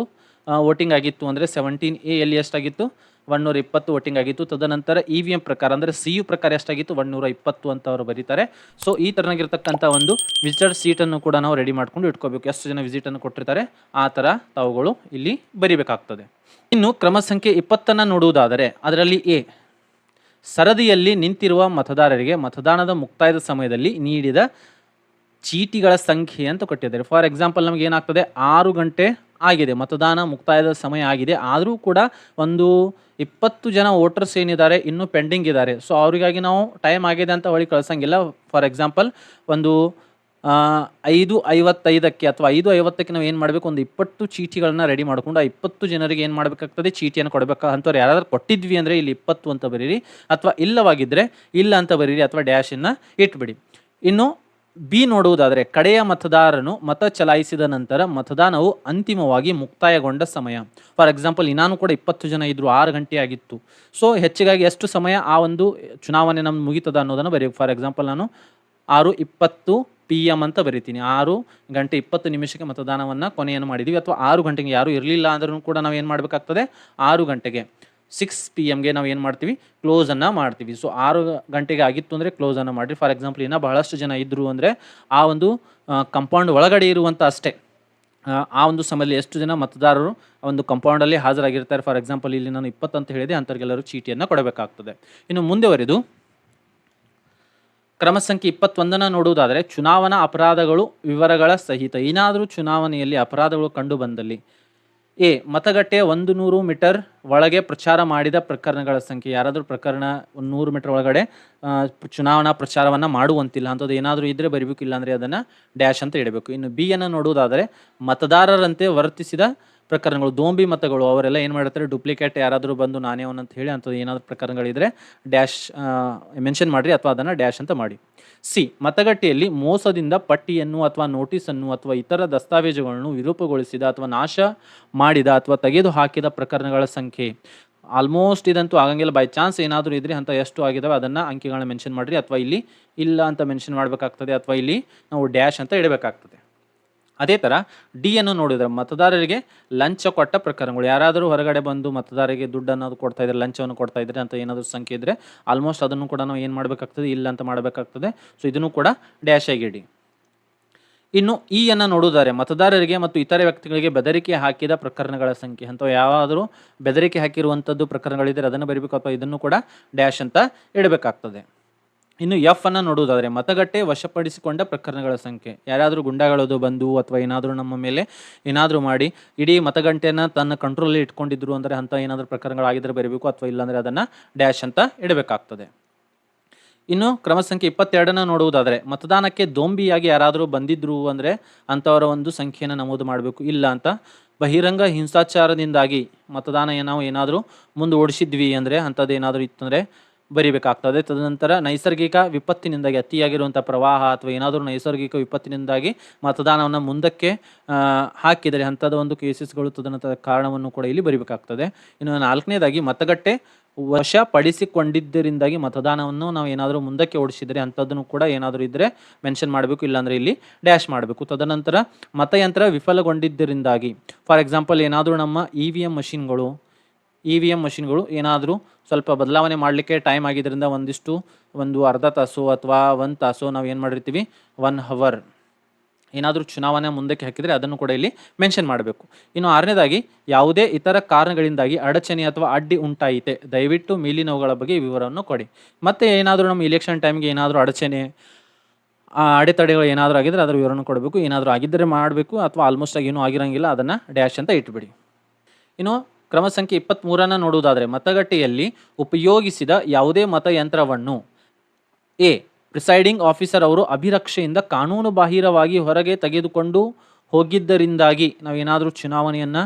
ವೋಟಿಂಗ್ ಆಗಿತ್ತು ಅಂದರೆ ಸೆವೆಂಟೀನ್ ಎ ಎಲ್ಲಿ ಎಷ್ಟಾಗಿತ್ತು? ಒನ್ನೂರ ಇಪ್ಪತ್ತು ವೋಟಿಂಗ್ ಆಗಿತ್ತು. ತದನಂತರ ಇ ವಿ ಎಂ ಪ್ರಕಾರ ಅಂದರೆ ಸಿ ಯು ಪ್ರಕಾರ ಎಷ್ಟಾಗಿತ್ತು? ಒನ್ನೂರ ಇಪ್ಪತ್ತು ಅಂತ ಅವರು ಬರೀತಾರೆ. ಸೊ ಈ ಥರನಾಗಿರ್ತಕ್ಕಂಥ ಒಂದು ವಿಸಿಟರ್ ಸೀಟನ್ನು ಕೂಡ ನಾವು ರೆಡಿ ಮಾಡ್ಕೊಂಡು ಇಟ್ಕೋಬೇಕು. ಎಷ್ಟು ಜನ ವಿಸಿಟನ್ನು ಕೊಟ್ಟಿರ್ತಾರೆ? ಆ ಥರ ತಾವುಗಳು ಇಲ್ಲಿ ಬರಿಬೇಕಾಗ್ತದೆ. ಇನ್ನು ಕ್ರಮ ಸಂಖ್ಯೆ ಇಪ್ಪತ್ತನ್ನು ನೋಡುವುದಾದರೆ, ಅದರಲ್ಲಿ ಎ ಸರದಿಯಲ್ಲಿ ನಿಂತಿರುವ ಮತದಾರರಿಗೆ ಮತದಾನದ ಮುಕ್ತಾಯದ ಸಮಯದಲ್ಲಿ ನೀಡಿದ ಚೀಟಿಗಳ ಸಂಖ್ಯೆ ಅಂತ ಕೊಟ್ಟಿದ್ದಾರೆ. ಫಾರ್ ಎಕ್ಸಾಂಪಲ್ ನಮಗೆ ಏನಾಗ್ತದೆ? ಆರು ಗಂಟೆ ಆಗಿದೆ. ಮತದಾನ ಮುಕ್ತಾಯದ ಸಮಯ ಆಗಿದೆ. ಆದರೂ ಕೂಡ ಒಂದು ಇಪ್ಪತ್ತು ಜನ ವೋಟರ್ಸ್ ಏನಿದ್ದಾರೆ? ಇನ್ನೂ ಪೆಂಡಿಂಗ್ ಇದ್ದಾರೆ. ಸೊ ಅವರಿಗಾಗಿ ನಾವು ಟೈಮ್ ಆಗಿದೆ ಅಂತ ಹೊಳಿ ಕಳ್ಸಂಗಿಲ್ಲ. ಫಾರ್ ಎಕ್ಸಾಂಪಲ್ ಒಂದು ಐದು ಐವತ್ತೈದಕ್ಕೆ ಅಥವಾ ಐದು ಐವತ್ತಕ್ಕೆ ನಾವು ಏನು ಮಾಡಬೇಕು? ಒಂದು ಇಪ್ಪತ್ತು ಚೀಟಿಗಳನ್ನ ರೆಡಿ ಮಾಡಿಕೊಂಡು ಆ ಇಪ್ಪತ್ತು ಜನರಿಗೆ ಏನು ಮಾಡಬೇಕಾಗ್ತದೆ? ಚೀಟಿಯನ್ನು ಕೊಡಬೇಕು? ಅಂಥವ್ರು ಯಾರಾದರೂ ಕೊಟ್ಟಿದ್ವಿ ಅಂದರೆ ಇಲ್ಲಿ ಇಪ್ಪತ್ತು ಅಂತ ಬರೀರಿ. ಅಥವಾ ಇಲ್ಲವಾಗಿದ್ದರೆ ಇಲ್ಲ ಅಂತ ಬರೀರಿ ಅಥವಾ ಡ್ಯಾಶನ್ನು ಇಟ್ಬಿಡಿ. ಇನ್ನು ಬಿ ನೋಡುವುದಾದರೆ, ಕಡೆಯ ಮತದಾರನು ಮತ ಚಲಾಯಿಸಿದ ನಂತರ ಮತದಾನವು ಅಂತಿಮವಾಗಿ ಮುಕ್ತಾಯಗೊಂಡ ಸಮಯ. ಫಾರ್ ಎಕ್ಸಾಂಪಲ್ ಇನ್ನೂ ಕೂಡ ಇಪ್ಪತ್ತು ಜನ ಇದ್ದರು ಆರು ಗಂಟೆ ಆಗಿತ್ತು. ಸೊ ಹೆಚ್ಚಿಗಾಗಿ ಎಷ್ಟು ಸಮಯ ಆ ಒಂದು ಚುನಾವಣೆ ನಮ್ಮ ಮುಗೀತದ ಅನ್ನೋದನ್ನು ಬರೀ ಫಾರ್ ಎಕ್ಸಾಂಪಲ್ ನಾನು ಆರು ಇಪ್ಪತ್ತು ಪಿ ಎಂ ಅಂತ ಬರಿತೀನಿ. ಆರು ಗಂಟೆ ಇಪ್ಪತ್ತು ನಿಮಿಷಕ್ಕೆ ಮತದಾನವನ್ನು ಕೊನೆಯನ್ನು ಮಾಡಿದ್ದೀವಿ ಅಥವಾ ಆರು ಗಂಟೆಗೆ ಯಾರೂ ಇರಲಿಲ್ಲ ಅಂದ್ರೂ ಕೂಡ ನಾವು ಏನು ಮಾಡಬೇಕಾಗ್ತದೆ? ಆರು ಗಂಟೆಗೆ. ಸಿಕ್ಸ್ ಪಿ ಎಮ್ಗೆ ನಾವು ಏನು ಮಾಡ್ತೀವಿ? ಕ್ಲೋಸನ್ನು ಮಾಡ್ತೀವಿ. ಸೊ ಆರು ಗಂಟೆಗೆ ಆಗಿತ್ತು ಅಂದರೆ ಕ್ಲೋಸನ್ನು ಮಾಡಿರಿ. ಫಾರ್ ಎಕ್ಸಾಂಪಲ್ ಇನ್ನೂ ಬಹಳಷ್ಟು ಜನ ಇದ್ದರು ಅಂದರೆ ಆ ಒಂದು ಕಂಪೌಂಡ್ ಒಳಗಡೆ ಇರುವಂಥ ಅಷ್ಟೇ. ಆ, ಒಂದು ಸಮಯದಲ್ಲಿ ಎಷ್ಟು ಜನ ಮತದಾರರು ಆ ಒಂದು ಕಂಪೌಂಡಲ್ಲಿ ಹಾಜರಾಗಿರ್ತಾರೆ? ಫಾರ್ ಎಕ್ಸಾಂಪಲ್ ಇಲ್ಲಿ ನಾನು ಇಪ್ಪತ್ತು ಅಂತ ಹೇಳಿದೆ. ಅಂಥವ್ರಿಗೆಲ್ಲರೂ ಚೀಟಿಯನ್ನು ಕೊಡಬೇಕಾಗ್ತದೆ. ಇನ್ನು ಮುಂದುವರೆದು ಕ್ರಮ ಸಂಖ್ಯೆ ಇಪ್ಪತ್ತೊಂದನ್ನು ನೋಡುವುದಾದರೆ ಚುನಾವಣಾ ಅಪರಾಧಗಳು ವಿವರಗಳ ಸಹಿತ. ಏನಾದರೂ ಚುನಾವಣೆಯಲ್ಲಿ ಅಪರಾಧಗಳು ಕಂಡು ಬಂದಲ್ಲಿ ಎ. ಮತಗಟ್ಟೆ ಒಂದು ನೂರು ಮೀಟರ್ ಒಳಗೆ ಪ್ರಚಾರ ಮಾಡಿದ ಪ್ರಕರಣಗಳ ಸಂಖ್ಯೆ. ಯಾರಾದರೂ ಪ್ರಕರಣ ಒಂದು ನೂರು ಮೀಟರ್ ಒಳಗಡೆ ಚುನಾವಣಾ ಪ್ರಚಾರವನ್ನು ಮಾಡುವಂತಿಲ್ಲ. ಅಂಥದ್ದು ಏನಾದರೂ ಇದ್ದರೆ ಬರಿಬೇಕು ಇಲ್ಲಾಂದರೆ ಅದನ್ನು ಡ್ಯಾಶ್ ಅಂತ ಇಡಬೇಕು. ಇನ್ನು ಬಿ ಅನ್ನು ನೋಡುವುದಾದರೆ ಮತದಾರರಂತೆ ವರ್ತಿಸಿದ ಪ್ರಕರಣಗಳು, ದೋಂಬಿ ಮತಗಳು, ಅವರೆಲ್ಲ ಏನು ಮಾಡಿರ್ತಾರೆ ಡುಪ್ಲಿಕೇಟ್ ಯಾರಾದರೂ ಬಂದು ನಾನೇ ಅವನು ಅಂತ ಹೇಳಿ ಅಂಥದ್ದು ಏನಾದರೂ ಪ್ರಕರಣಗಳಿದ್ದರೆ ಡ್ಯಾಶ್ ಮೆನ್ಷನ್ ಮಾಡಿರಿ ಅಥವಾ ಅದನ್ನು ಡ್ಯಾಶ್ ಅಂತ ಮಾಡಿ. ಸಿ ಮತಗಟ್ಟೆಯಲ್ಲಿ ಮೋಸದಿಂದ ಪಟ್ಟಿಯನ್ನು ಅಥವಾ ನೋಟಿಸನ್ನು ಅಥವಾ ಇತರ ದಸ್ತಾವೇಜುಗಳನ್ನು ವಿರೂಪಗೊಳಿಸಿದ ಅಥವಾ ನಾಶ ಮಾಡಿದ ಅಥವಾ ತೆಗೆದು ಹಾಕಿದ ಪ್ರಕರಣಗಳ ಸಂಖ್ಯೆ. ಆಲ್ಮೋಸ್ಟ್ ಇದಂತೂ ಆಗಂಗಿಲ್ಲ. ಬೈ ಚಾನ್ಸ್ ಏನಾದರೂ ಇದ್ರೆ ಅಂತ ಎಷ್ಟು ಆಗಿದಾವೆ ಅದನ್ನು ಅಂಕಿಗಳನ್ನ ಮೆನ್ಷನ್ ಮಾಡಿರಿ. ಅಥವಾ ಇಲ್ಲಿ ಇಲ್ಲ ಅಂತ ಮೆನ್ಷನ್ ಮಾಡಬೇಕಾಗ್ತದೆ. ಅಥವಾ ಇಲ್ಲಿ ನಾವು ಡ್ಯಾಶ್ ಅಂತ ಇಡಬೇಕಾಗ್ತದೆ. ಅದೇ ಥರ ಡಿ ಅನ್ನು ನೋಡಿದ್ರೆ ಮತದಾರರಿಗೆ ಲಂಚ ಕೊಟ್ಟ ಪ್ರಕರಣಗಳು. ಯಾರಾದರೂ ಹೊರಗಡೆ ಬಂದು ಮತದಾರರಿಗೆ ದುಡ್ಡು ಅನ್ನೋದು ಕೊಡ್ತಾ ಇದ್ದಾರೆ ಲಂಚವನ್ನು ಕೊಡ್ತಾ ಇದ್ದಾರೆ ಅಂತ ಏನಾದರೂ ಸಂಖ್ಯೆ ಇದ್ದರೆ ಆಲ್ಮೋಸ್ಟ್ ಅದನ್ನು ಕೂಡ ನಾವು ಏನು ಮಾಡಬೇಕಾಗ್ತದೆ? ಇಲ್ಲ ಅಂತ ಮಾಡಬೇಕಾಗ್ತದೆ. ಸೊ ಇದನ್ನು ಕೂಡ ಡ್ಯಾಶ್ ಆಗಿಡಿ ಇನ್ನು ಈ ಅನ್ನು ನೋಡುವುದಾರೆ ಮತದಾರರಿಗೆ ಮತ್ತು ಇತರೆ ವ್ಯಕ್ತಿಗಳಿಗೆ ಬೆದರಿಕೆ ಹಾಕಿದ ಪ್ರಕರಣಗಳ ಸಂಖ್ಯೆ. ಅಂತ ಯಾವಾದರೂ ಬೆದರಿಕೆ ಹಾಕಿರುವಂಥದ್ದು ಪ್ರಕರಣಗಳಿದ್ದರೆ ಅದನ್ನು ಬರಿಬೇಕು ಅಥವಾ ಇದನ್ನು ಕೂಡ ಡ್ಯಾಶ್ ಅಂತ ಇಡಬೇಕಾಗ್ತದೆ. ಇನ್ನು ಎಫ್ ಅನ್ನು ನೋಡುವುದಾದರೆ ಮತಗಟ್ಟೆ ವಶಪಡಿಸಿಕೊಂಡ ಪ್ರಕರಣಗಳ ಸಂಖ್ಯೆ. ಯಾರಾದರೂ ಗುಂಡಾಗಳದು ಬಂದು ಅಥವಾ ಏನಾದರೂ ನಮ್ಮ ಮೇಲೆ ಏನಾದರೂ ಮಾಡಿ ಇಡೀ ಮತಗಟ್ಟೆಯನ್ನು ತನ್ನ ಕಂಟ್ರೋಲಲ್ಲಿ ಇಟ್ಕೊಂಡಿದ್ರು ಅಂದರೆ ಅಂಥ ಏನಾದರೂ ಪ್ರಕರಣಗಳಾಗಿದ್ದರೆ ಬರೀಬೇಕು ಅಥವಾ ಇಲ್ಲಾಂದರೆ ಅದನ್ನು ಡ್ಯಾಶ್ ಅಂತ ಇಡಬೇಕಾಗ್ತದೆ. ಇನ್ನು ಕ್ರಮ ಸಂಖ್ಯೆ ಇಪ್ಪತ್ತೆರಡನ್ನು ನೋಡುವುದಾದರೆ ಮತದಾನಕ್ಕೆ ದೊಂಬಿಯಾಗಿ ಯಾರಾದರೂ ಬಂದಿದ್ರು ಅಂದರೆ ಅಂಥವರ ಒಂದು ಸಂಖ್ಯೆಯನ್ನು ನಮೂದು ಮಾಡಬೇಕು. ಇಲ್ಲ ಅಂತ ಬಹಿರಂಗ ಹಿಂಸಾಚಾರದಿಂದಾಗಿ ಮತದಾನ ನಾವು ಏನಾದರೂ ಮುಂದೆ ಓಡಿಸಿದ್ವಿ ಅಂದರೆ ಅಂಥದ್ದು ಏನಾದರೂ ಇತ್ತಂದರೆ ಬರಿಬೇಕಾಗ್ತದೆ. ತದನಂತರ ನೈಸರ್ಗಿಕ ವಿಪತ್ತಿನಿಂದಾಗಿ, ಅತಿಯಾಗಿರುವಂಥ ಪ್ರವಾಹ ಅಥವಾ ಏನಾದರೂ ನೈಸರ್ಗಿಕ ವಿಪತ್ತಿನಿಂದಾಗಿ ಮತದಾನವನ್ನು ಮುಂದಕ್ಕೆ ಹಾಕಿದರೆ ಅಂಥದ್ದು ಒಂದು ಕೇಸಸ್ಗಳು ತದನಂತರ ಕಾರಣವನ್ನು ಕೂಡ ಇಲ್ಲಿ ಬರಿಬೇಕಾಗ್ತದೆ. ಇನ್ನು ನಾಲ್ಕನೇದಾಗಿ ಮತಗಟ್ಟೆ ವಶಪಡಿಸಿಕೊಂಡಿದ್ದರಿಂದಾಗಿ ಮತದಾನವನ್ನು ನಾವು ಏನಾದರೂ ಮುಂದಕ್ಕೆ ಓಡಿಸಿದರೆ ಅಂಥದ್ದನ್ನು ಕೂಡ ಏನಾದರೂ ಇದ್ದರೆ ಮೆನ್ಷನ್ ಮಾಡಬೇಕು, ಇಲ್ಲಾಂದರೆ ಇಲ್ಲಿ ಡ್ಯಾಶ್ ಮಾಡಬೇಕು. ತದನಂತರ ಮತಯಂತ್ರ ವಿಫಲಗೊಂಡಿದ್ದರಿಂದಾಗಿ ಫಾರ್ ಎಕ್ಸಾಂಪಲ್ ಏನಾದರೂ ನಮ್ಮ ಇ ವಿ ಎಂ ಮಷಿನ್ಗಳು ಇ ವಿ ಎಂ ಮಷಿನ್ಗಳು ಏನಾದರೂ ಸ್ವಲ್ಪ ಬದಲಾವಣೆ ಮಾಡಲಿಕ್ಕೆ ಟೈಮ್ ಆಗಿದ್ದರಿಂದ ಒಂದಿಷ್ಟು, ಒಂದು ಅರ್ಧ ತಾಸು ಅಥವಾ ಒಂದು ತಾಸು ನಾವು ಏನು ಮಾಡಿರ್ತೀವಿ? ಒನ್ ಹವರ್ ಏನಾದರೂ ಚುನಾವಣೆ ಮುಂದಕ್ಕೆ ಹಾಕಿದರೆ ಅದನ್ನು ಕೂಡ ಇಲ್ಲಿ ಮೆನ್ಷನ್ ಮಾಡಬೇಕು. ಇನ್ನು ಆರನೇದಾಗಿ, ಯಾವುದೇ ಇತರ ಕಾರಣಗಳಿಂದಾಗಿ ಅಡಚಣೆ ಅಥವಾ ಅಡ್ಡಿ ಉಂಟಾಯಿತೆ, ದಯವಿಟ್ಟು ಮೇಲಿನವುಗಳ ಬಗ್ಗೆ ವಿವರವನ್ನು ಕೊಡಿ. ಮತ್ತೆ ಏನಾದರೂ ನಮ್ಮ ಇಲೆಕ್ಷನ್ ಟೈಮ್ಗೆ ಏನಾದರೂ ಅಡಚಣೆ ಅಡೆತಡೆಗಳು ಏನಾದರೂ ಆಗಿದ್ದರೆ ಅದರ ವಿವರವನ್ನು ಕೊಡಬೇಕು. ಏನಾದರೂ ಆಗಿದ್ದರೆ ಮಾಡಬೇಕು, ಅಥವಾ ಆಲ್ಮೋಸ್ಟ್ ಆಗಿ ಏನೂ ಆಗಿರಂಗಿಲ್ಲ, ಅದನ್ನು ಡ್ಯಾಶ್ ಅಂತ ಇಟ್ಬಿಡಿ. ಇನ್ನು ಕ್ರಮ ಸಂಖ್ಯೆ ಇಪ್ಪತ್ತ್ಮೂರನ್ನು ನೋಡುವುದಾದರೆ ಮತಗಟ್ಟೆಯಲ್ಲಿ ಉಪಯೋಗಿಸಿದ ಯಾವುದೇ ಮತಯಂತ್ರವನ್ನು ಎ, ಪ್ರಿಸೈಡಿಂಗ್ ಆಫೀಸರ್ ಅವರು ಅಭಿರಕ್ಷೆಯಿಂದ ಕಾನೂನು ಬಾಹಿರವಾಗಿ ಹೊರಗೆ ತೆಗೆದುಕೊಂಡು ಹೋಗಿದ್ದರಿಂದಾಗಿ ನಾವೇನಾದರೂ ಚುನಾವಣೆಯನ್ನು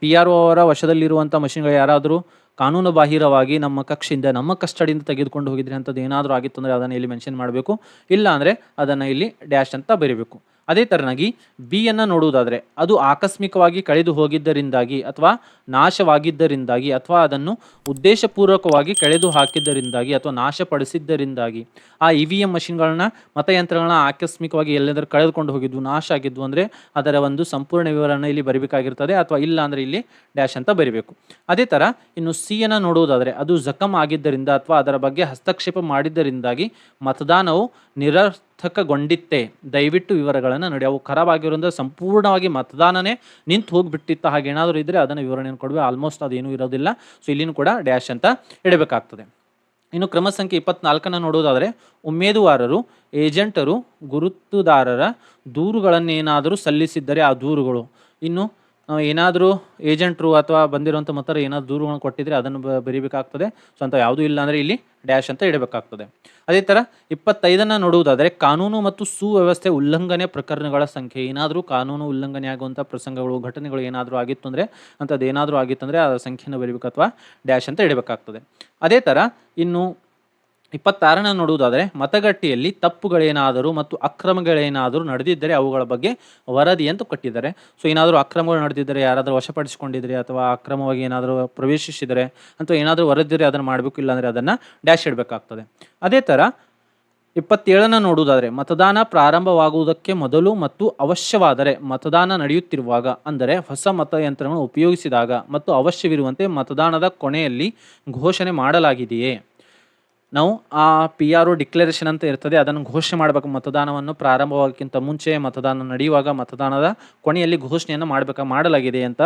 ಪಿ ಆರ್ ಒ ಅವರ ವಶದಲ್ಲಿರುವಂಥ ಮಷಿನ್ಗಳು ಯಾರಾದರೂ ಕಾನೂನು ಬಾಹಿರವಾಗಿ ನಮ್ಮ ಕಕ್ಷೆಯಿಂದ, ನಮ್ಮ ಕಸ್ಟಡಿಯಿಂದ ತೆಗೆದುಕೊಂಡು ಹೋಗಿದ್ರೆ ಅಂಥದ್ದು ಏನಾದರೂ ಆಗಿತ್ತು ಅಂದರೆ ಅದನ್ನು ಇಲ್ಲಿ ಮೆನ್ಷನ್ ಮಾಡಬೇಕು. ಇಲ್ಲ ಅಂದರೆ ಅದನ್ನು ಇಲ್ಲಿ ಡ್ಯಾಶ್ ಅಂತ ಬರೀಬೇಕು. ಅದೇ ತರನಾಗಿ ಬಿ ಅನ್ನು ನೋಡುವುದಾದರೆ ಅದು ಆಕಸ್ಮಿಕವಾಗಿ ಕಳೆದು ಹೋಗಿದ್ದರಿಂದಾಗಿ ಅಥವಾ ನಾಶವಾಗಿದ್ದರಿಂದಾಗಿ ಅಥವಾ ಅದನ್ನು ಉದ್ದೇಶಪೂರ್ವಕವಾಗಿ ಕಳೆದು ಹಾಕಿದ್ದರಿಂದಾಗಿ ಅಥವಾ ನಾಶಪಡಿಸಿದ್ದರಿಂದಾಗಿ ಆ ಇ ವಿ ಎಂ ಮಷಿನ್ಗಳನ್ನ ಮತಯಂತ್ರಗಳನ್ನ ಆಕಸ್ಮಿಕವಾಗಿ ಎಲ್ಲಾದರೂ ಕಳೆದುಕೊಂಡು ಹೋಗಿದ್ವು ನಾಶ ಆಗಿದ್ವು ಅಂದರೆ ಅದರ ಒಂದು ಸಂಪೂರ್ಣ ವಿವರಣೆ ಇಲ್ಲಿ ಬರಿಬೇಕಾಗಿರ್ತದೆ ಅಥವಾ ಇಲ್ಲ ಅಂದರೆ ಇಲ್ಲಿ ಡ್ಯಾಶ್ ಅಂತ ಬರಿಬೇಕು. ಅದೇ ಥರ ಇನ್ನು ಸಿಯನ್ನು ನೋಡುವುದಾದರೆ ಅದು ಜಖಮ್ ಆಗಿದ್ದರಿಂದ ಅಥವಾ ಅದರ ಬಗ್ಗೆ ಹಸ್ತಕ್ಷೇಪ ಮಾಡಿದ್ದರಿಂದಾಗಿ ಮತದಾನವು ನಿರರ್ಥಕಗೊಂಡಿತ್ತೆ ದಯವಿಟ್ಟು ವಿವರಗಳನ್ನು ನೋಡಿ. ಅವು ಖರಾಬ್ ಸಂಪೂರ್ಣವಾಗಿ ಮತದಾನನೇ ನಿಂತು ಹೋಗಿಬಿಟ್ಟಿತ್ತ ಹಾಗೆ ಏನಾದರೂ ಇದ್ದರೆ ಅದನ್ನು ವಿವರಣೆಯನ್ನು ಕೊಡಬೇಕು. ಆಲ್ಮೋಸ್ಟ್ ಅದೇನೂ ಇರೋದಿಲ್ಲ. ಸೊ ಇಲ್ಲಿನೂ ಕೂಡ ಡ್ಯಾಶ್ ಅಂತ ಇಡಬೇಕಾಗ್ತದೆ ಇನ್ನು ಕ್ರಮ ಸಂಖ್ಯೆ ಇಪ್ಪತ್ನಾಲ್ಕನ್ನು ನೋಡೋದಾದರೆ, ಉಮೇದುವಾರರು ಏಜೆಂಟರು ಗುರುತುದಾರರ ದೂರುಗಳನ್ನೇನಾದರೂ ಸಲ್ಲಿಸಿದ್ದರೆ ಆ ದೂರುಗಳು. ಇನ್ನು ನಾವು ಏನಾದರೂ ಏಜೆಂಟ್ರು ಅಥವಾ ಬಂದಿರುವಂಥ ಮತರ ಏನಾದರೂ ದೂರುಗಳನ್ನು ಕೊಟ್ಟಿದ್ರೆ ಅದನ್ನು ಬರೀಬೇಕಾಗ್ತದೆ. ಸೊ ಅಂತ ಯಾವುದೂ ಇಲ್ಲ ಅಂದರೆ ಇಲ್ಲಿ ಡ್ಯಾಶ್ ಅಂತ ಇಡಬೇಕಾಗ್ತದೆ. ಅದೇ ಥರ ಇಪ್ಪತ್ತೈದನ್ನು ನೋಡುವುದಾದರೆ ಕಾನೂನು ಮತ್ತು ಸುವ್ಯವಸ್ಥೆ ಉಲ್ಲಂಘನೆ ಪ್ರಕರಣಗಳ ಸಂಖ್ಯೆ. ಏನಾದರೂ ಕಾನೂನು ಉಲ್ಲಂಘನೆ ಆಗುವಂಥ ಪ್ರಸಂಗಗಳು, ಘಟನೆಗಳು ಏನಾದರೂ ಆಗಿತ್ತು ಅಂದರೆ ಅಂಥದ್ದು ಏನಾದರೂ ಆಗಿತ್ತಂದರೆ ಆ ಸಂಖ್ಯೆಯನ್ನು ಬರೀಬೇಕು ಅಥವಾ ಡ್ಯಾಶ್ ಅಂತ ಇಡಬೇಕಾಗ್ತದೆ. ಅದೇ ಥರ ಇನ್ನು ಇಪ್ಪತ್ತಾರನ ನೋಡುವುದಾದರೆ, ಮತಗಟ್ಟೆಯಲ್ಲಿ ತಪ್ಪುಗಳೇನಾದರೂ ಮತ್ತು ಅಕ್ರಮಗಳೇನಾದರೂ ನಡೆದಿದ್ದರೆ ಅವುಗಳ ಬಗ್ಗೆ ವರದಿ ಅಂತ ಕೊಟ್ಟಿದ್ದಾರೆ. ಸೊ, ಏನಾದರೂ ಅಕ್ರಮಗಳು ನಡೆದಿದ್ದರೆ ಯಾರಾದರೂ ವಶಪಡಿಸಿಕೊಂಡಿದ್ದರೆ ಅಥವಾ ಅಕ್ರಮವಾಗಿ ಏನಾದರೂ ಪ್ರವೇಶಿಸಿದರೆ ಅಥವಾ ಏನಾದರೂ ವರದಿದ್ದರೆ ಅದನ್ನು ಮಾಡಬೇಕು, ಇಲ್ಲಾಂದರೆ ಅದನ್ನು ಡ್ಯಾಶ್ ಇಡಬೇಕಾಗ್ತದೆ. ಅದೇ ಥರ ಇಪ್ಪತ್ತೇಳನ್ನು ನೋಡುವುದಾದರೆ, ಮತದಾನ ಪ್ರಾರಂಭವಾಗುವುದಕ್ಕೆ ಮೊದಲು ಮತ್ತು ಅವಶ್ಯವಾದರೆ ಮತದಾನ ನಡೆಯುತ್ತಿರುವಾಗ, ಅಂದರೆ ಹೊಸ ಮತಯಂತ್ರವನ್ನು ಉಪಯೋಗಿಸಿದಾಗ ಮತ್ತು ಅವಶ್ಯವಿರುವಂತೆ ಮತದಾನದ ಕೊನೆಯಲ್ಲಿ ಘೋಷಣೆ ಮಾಡಲಾಗಿದೆಯೇ? ನಾವು ಆ ಪಿ ಆರ್ ಒ ಡಿಕ್ಲರೇಷನ್ ಅಂತ ಇರ್ತದೆ, ಅದನ್ನು ಘೋಷಣೆ ಮಾಡಬೇಕು. ಮತದಾನವನ್ನು ಪ್ರಾರಂಭವಾಗಕ್ಕಿಂತ ಮುಂಚೆ ಮತದಾನ ನಡೆಯುವಾಗ ಮತದಾನದ ಕೊನೆಯಲ್ಲಿ ಘೋಷಣೆಯನ್ನು ಮಾಡಬೇಕಾ, ಮಾಡಲಾಗಿದೆ ಅಂತ.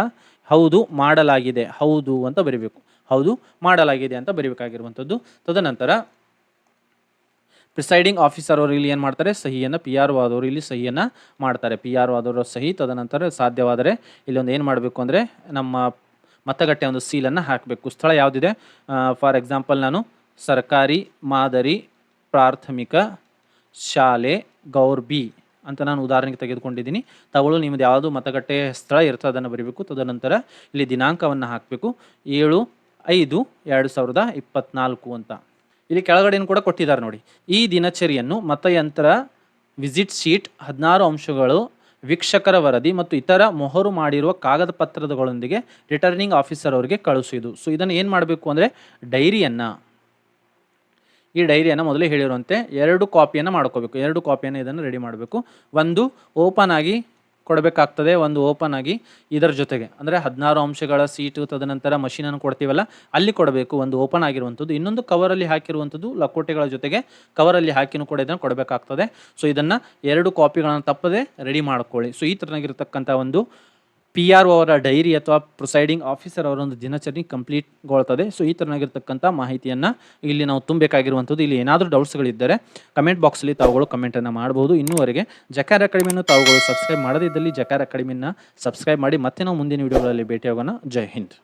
ಹೌದು, ಮಾಡಲಾಗಿದೆ. ಹೌದು ಅಂತ ಬರಿಬೇಕು. ಹೌದು, ಮಾಡಲಾಗಿದೆ ಅಂತ ಬರಿಬೇಕಾಗಿರುವಂಥದ್ದು. ತದನಂತರ ಪ್ರಿಸೈಡಿಂಗ್ ಆಫೀಸರ್ ಅವರು ಇಲ್ಲಿ ಏನು ಮಾಡ್ತಾರೆ? ಸಹಿಯನ್ನು ಪಿ ಆರ್ ಆದವರು ಇಲ್ಲಿ ಸಹಿಯನ್ನು ಮಾಡ್ತಾರೆ. ಪಿ ಆರ್ ಆದವರು ಸಹಿ, ತದನಂತರ ಸಾಧ್ಯವಾದರೆ ಇಲ್ಲಿ ಒಂದು ಏನು ಮಾಡಬೇಕು ಅಂದರೆ ನಮ್ಮ ಮತಗಟ್ಟೆ ಒಂದು ಸೀಲನ್ನು ಹಾಕಬೇಕು. ಸ್ಥಳ ಯಾವುದಿದೆ? ಫಾರ್ ಎಕ್ಸಾಂಪಲ್ ನಾನು ಸರ್ಕಾರಿ ಮಾದರಿ ಪ್ರಾಥಮಿಕ ಶಾಲೆ ಗೌರ್ಬಿ ಅಂತ ನಾನು ಉದಾಹರಣೆಗೆ ತೆಗೆದುಕೊಂಡಿದ್ದೀನಿ. ತಗೊಳ್ಳು ನಿಮ್ಮದು ಯಾವುದು ಮತಗಟ್ಟೆ ಸ್ಥಳ ಇರ್ತದೆ ಅದನ್ನು ಬರೀಬೇಕು. ತದನಂತರ ಇಲ್ಲಿ ದಿನಾಂಕವನ್ನು ಹಾಕಬೇಕು. ಏಳು, ಐದು, ಎರಡು ಸಾವಿರದ ಇಪ್ಪತ್ನಾಲ್ಕು ಅಂತ. ಇಲ್ಲಿ ಕೆಳಗಡೆಯನ್ನು ಕೂಡ ಕೊಟ್ಟಿದ್ದಾರೆ ನೋಡಿ. ಈ ದಿನಚರಿಯನ್ನು ಮತಯಂತ್ರ ವಿಸಿಟ್ ಶೀಟ್ ಹದಿನಾರು ಅಂಶಗಳು, ವೀಕ್ಷಕರ ವರದಿ ಮತ್ತು ಇತರ ಮೊಹರು ಮಾಡಿರುವ ಕಾಗದ ಪತ್ರಗಳೊಂದಿಗೆ ರಿಟರ್ನಿಂಗ್ ಆಫೀಸರ್ ಅವರಿಗೆ ಕಳಿಸುವುದು ಸೊ ಇದನ್ನು ಏನು ಮಾಡಬೇಕು ಅಂದರೆ ಡೈರಿಯನ್ನು ಈ ಡೈರಿಯನ್ನು ಮೊದಲೇ ಹೇಳಿರುವಂತೆ ಎರಡು ಕಾಪಿಯನ್ನು ಮಾಡ್ಕೋಬೇಕು. ಎರಡು ಕಾಪಿಯನ್ನು ಇದನ್ನು ರೆಡಿ ಮಾಡಬೇಕು. ಒಂದು ಓಪನ್ ಆಗಿ ಕೊಡಬೇಕಾಗ್ತದೆ, ಒಂದು ಓಪನ್ ಆಗಿ ಇದರ ಜೊತೆಗೆ. ಅಂದರೆ ಹದಿನಾರು ಅಂಶಗಳ ಸೀಟು, ತದನಂತರ ಮಷೀನನ್ನು ಕೊಡ್ತೀವಲ್ಲ, ಅಲ್ಲಿ ಕೊಡಬೇಕು ಒಂದು ಓಪನ್ ಆಗಿರುವಂಥದ್ದು. ಇನ್ನೊಂದು ಕವರಲ್ಲಿ ಹಾಕಿರುವಂಥದ್ದು ಲಕೋಟೆಗಳ ಜೊತೆಗೆ ಕವರಲ್ಲಿ ಹಾಕಿನೂ ಕೂಡ ಇದನ್ನು ಕೊಡಬೇಕಾಗ್ತದೆ. ಸೊ ಇದನ್ನು ಎರಡು ಕಾಪಿಗಳನ್ನು ತಪ್ಪದೆ ರೆಡಿ ಮಾಡ್ಕೊಳ್ಳಿ. ಸೊ ಈ ಥರನಾಗಿರ್ತಕ್ಕಂಥ ಒಂದು ಪಿ ಆರ್ ಒ ಅವರ ಡೈರಿ ಅಥವಾ ಪ್ರೊಸೈಡಿಂಗ್ ಆಫೀಸರ್ ಅವರ ಒಂದು ದಿನಚರಿ ಕಂಪ್ಲೀಟ್ಗೊಳ್ತದೆ ಸೊ ಈ ಥರನಾಗಿರ್ತಕ್ಕಂಥ ಮಾಹಿತಿಯನ್ನು ಇಲ್ಲಿ ನಾವು ತುಂಬಬೇಕಾಗಿರುವಂಥದ್ದು. ಇಲ್ಲಿ ಏನಾದರೂ ಡೌಟ್ಸ್ಗಳಿದ್ದರೆ ಕಮೆಂಟ್ ಬಾಕ್ಸಲ್ಲಿ ತಾವುಗಳು ಕಮೆಂಟನ್ನು ಮಾಡಬಹುದು ಇನ್ನೂವರೆಗೆ ಜಕಾರ್ ಅಕಾಡೆಮಿಯನ್ನು ತಾವುಗಳು ಸಬ್ಸ್ಕ್ರೈಬ್ ಮಾಡದಿದ್ದಲ್ಲಿ ಜಕಾರ್ ಅಕಾಡೆಮಿನ ಸಬ್ಸ್ಕ್ರೈಬ್ ಮಾಡಿ ಮತ್ತೆ ನಾವು ಮುಂದಿನ ವಿಡಿಯೋಗಳಲ್ಲಿ ಭೇಟಿಯಾಗೋಣ. ಜೈ ಹಿಂದ್.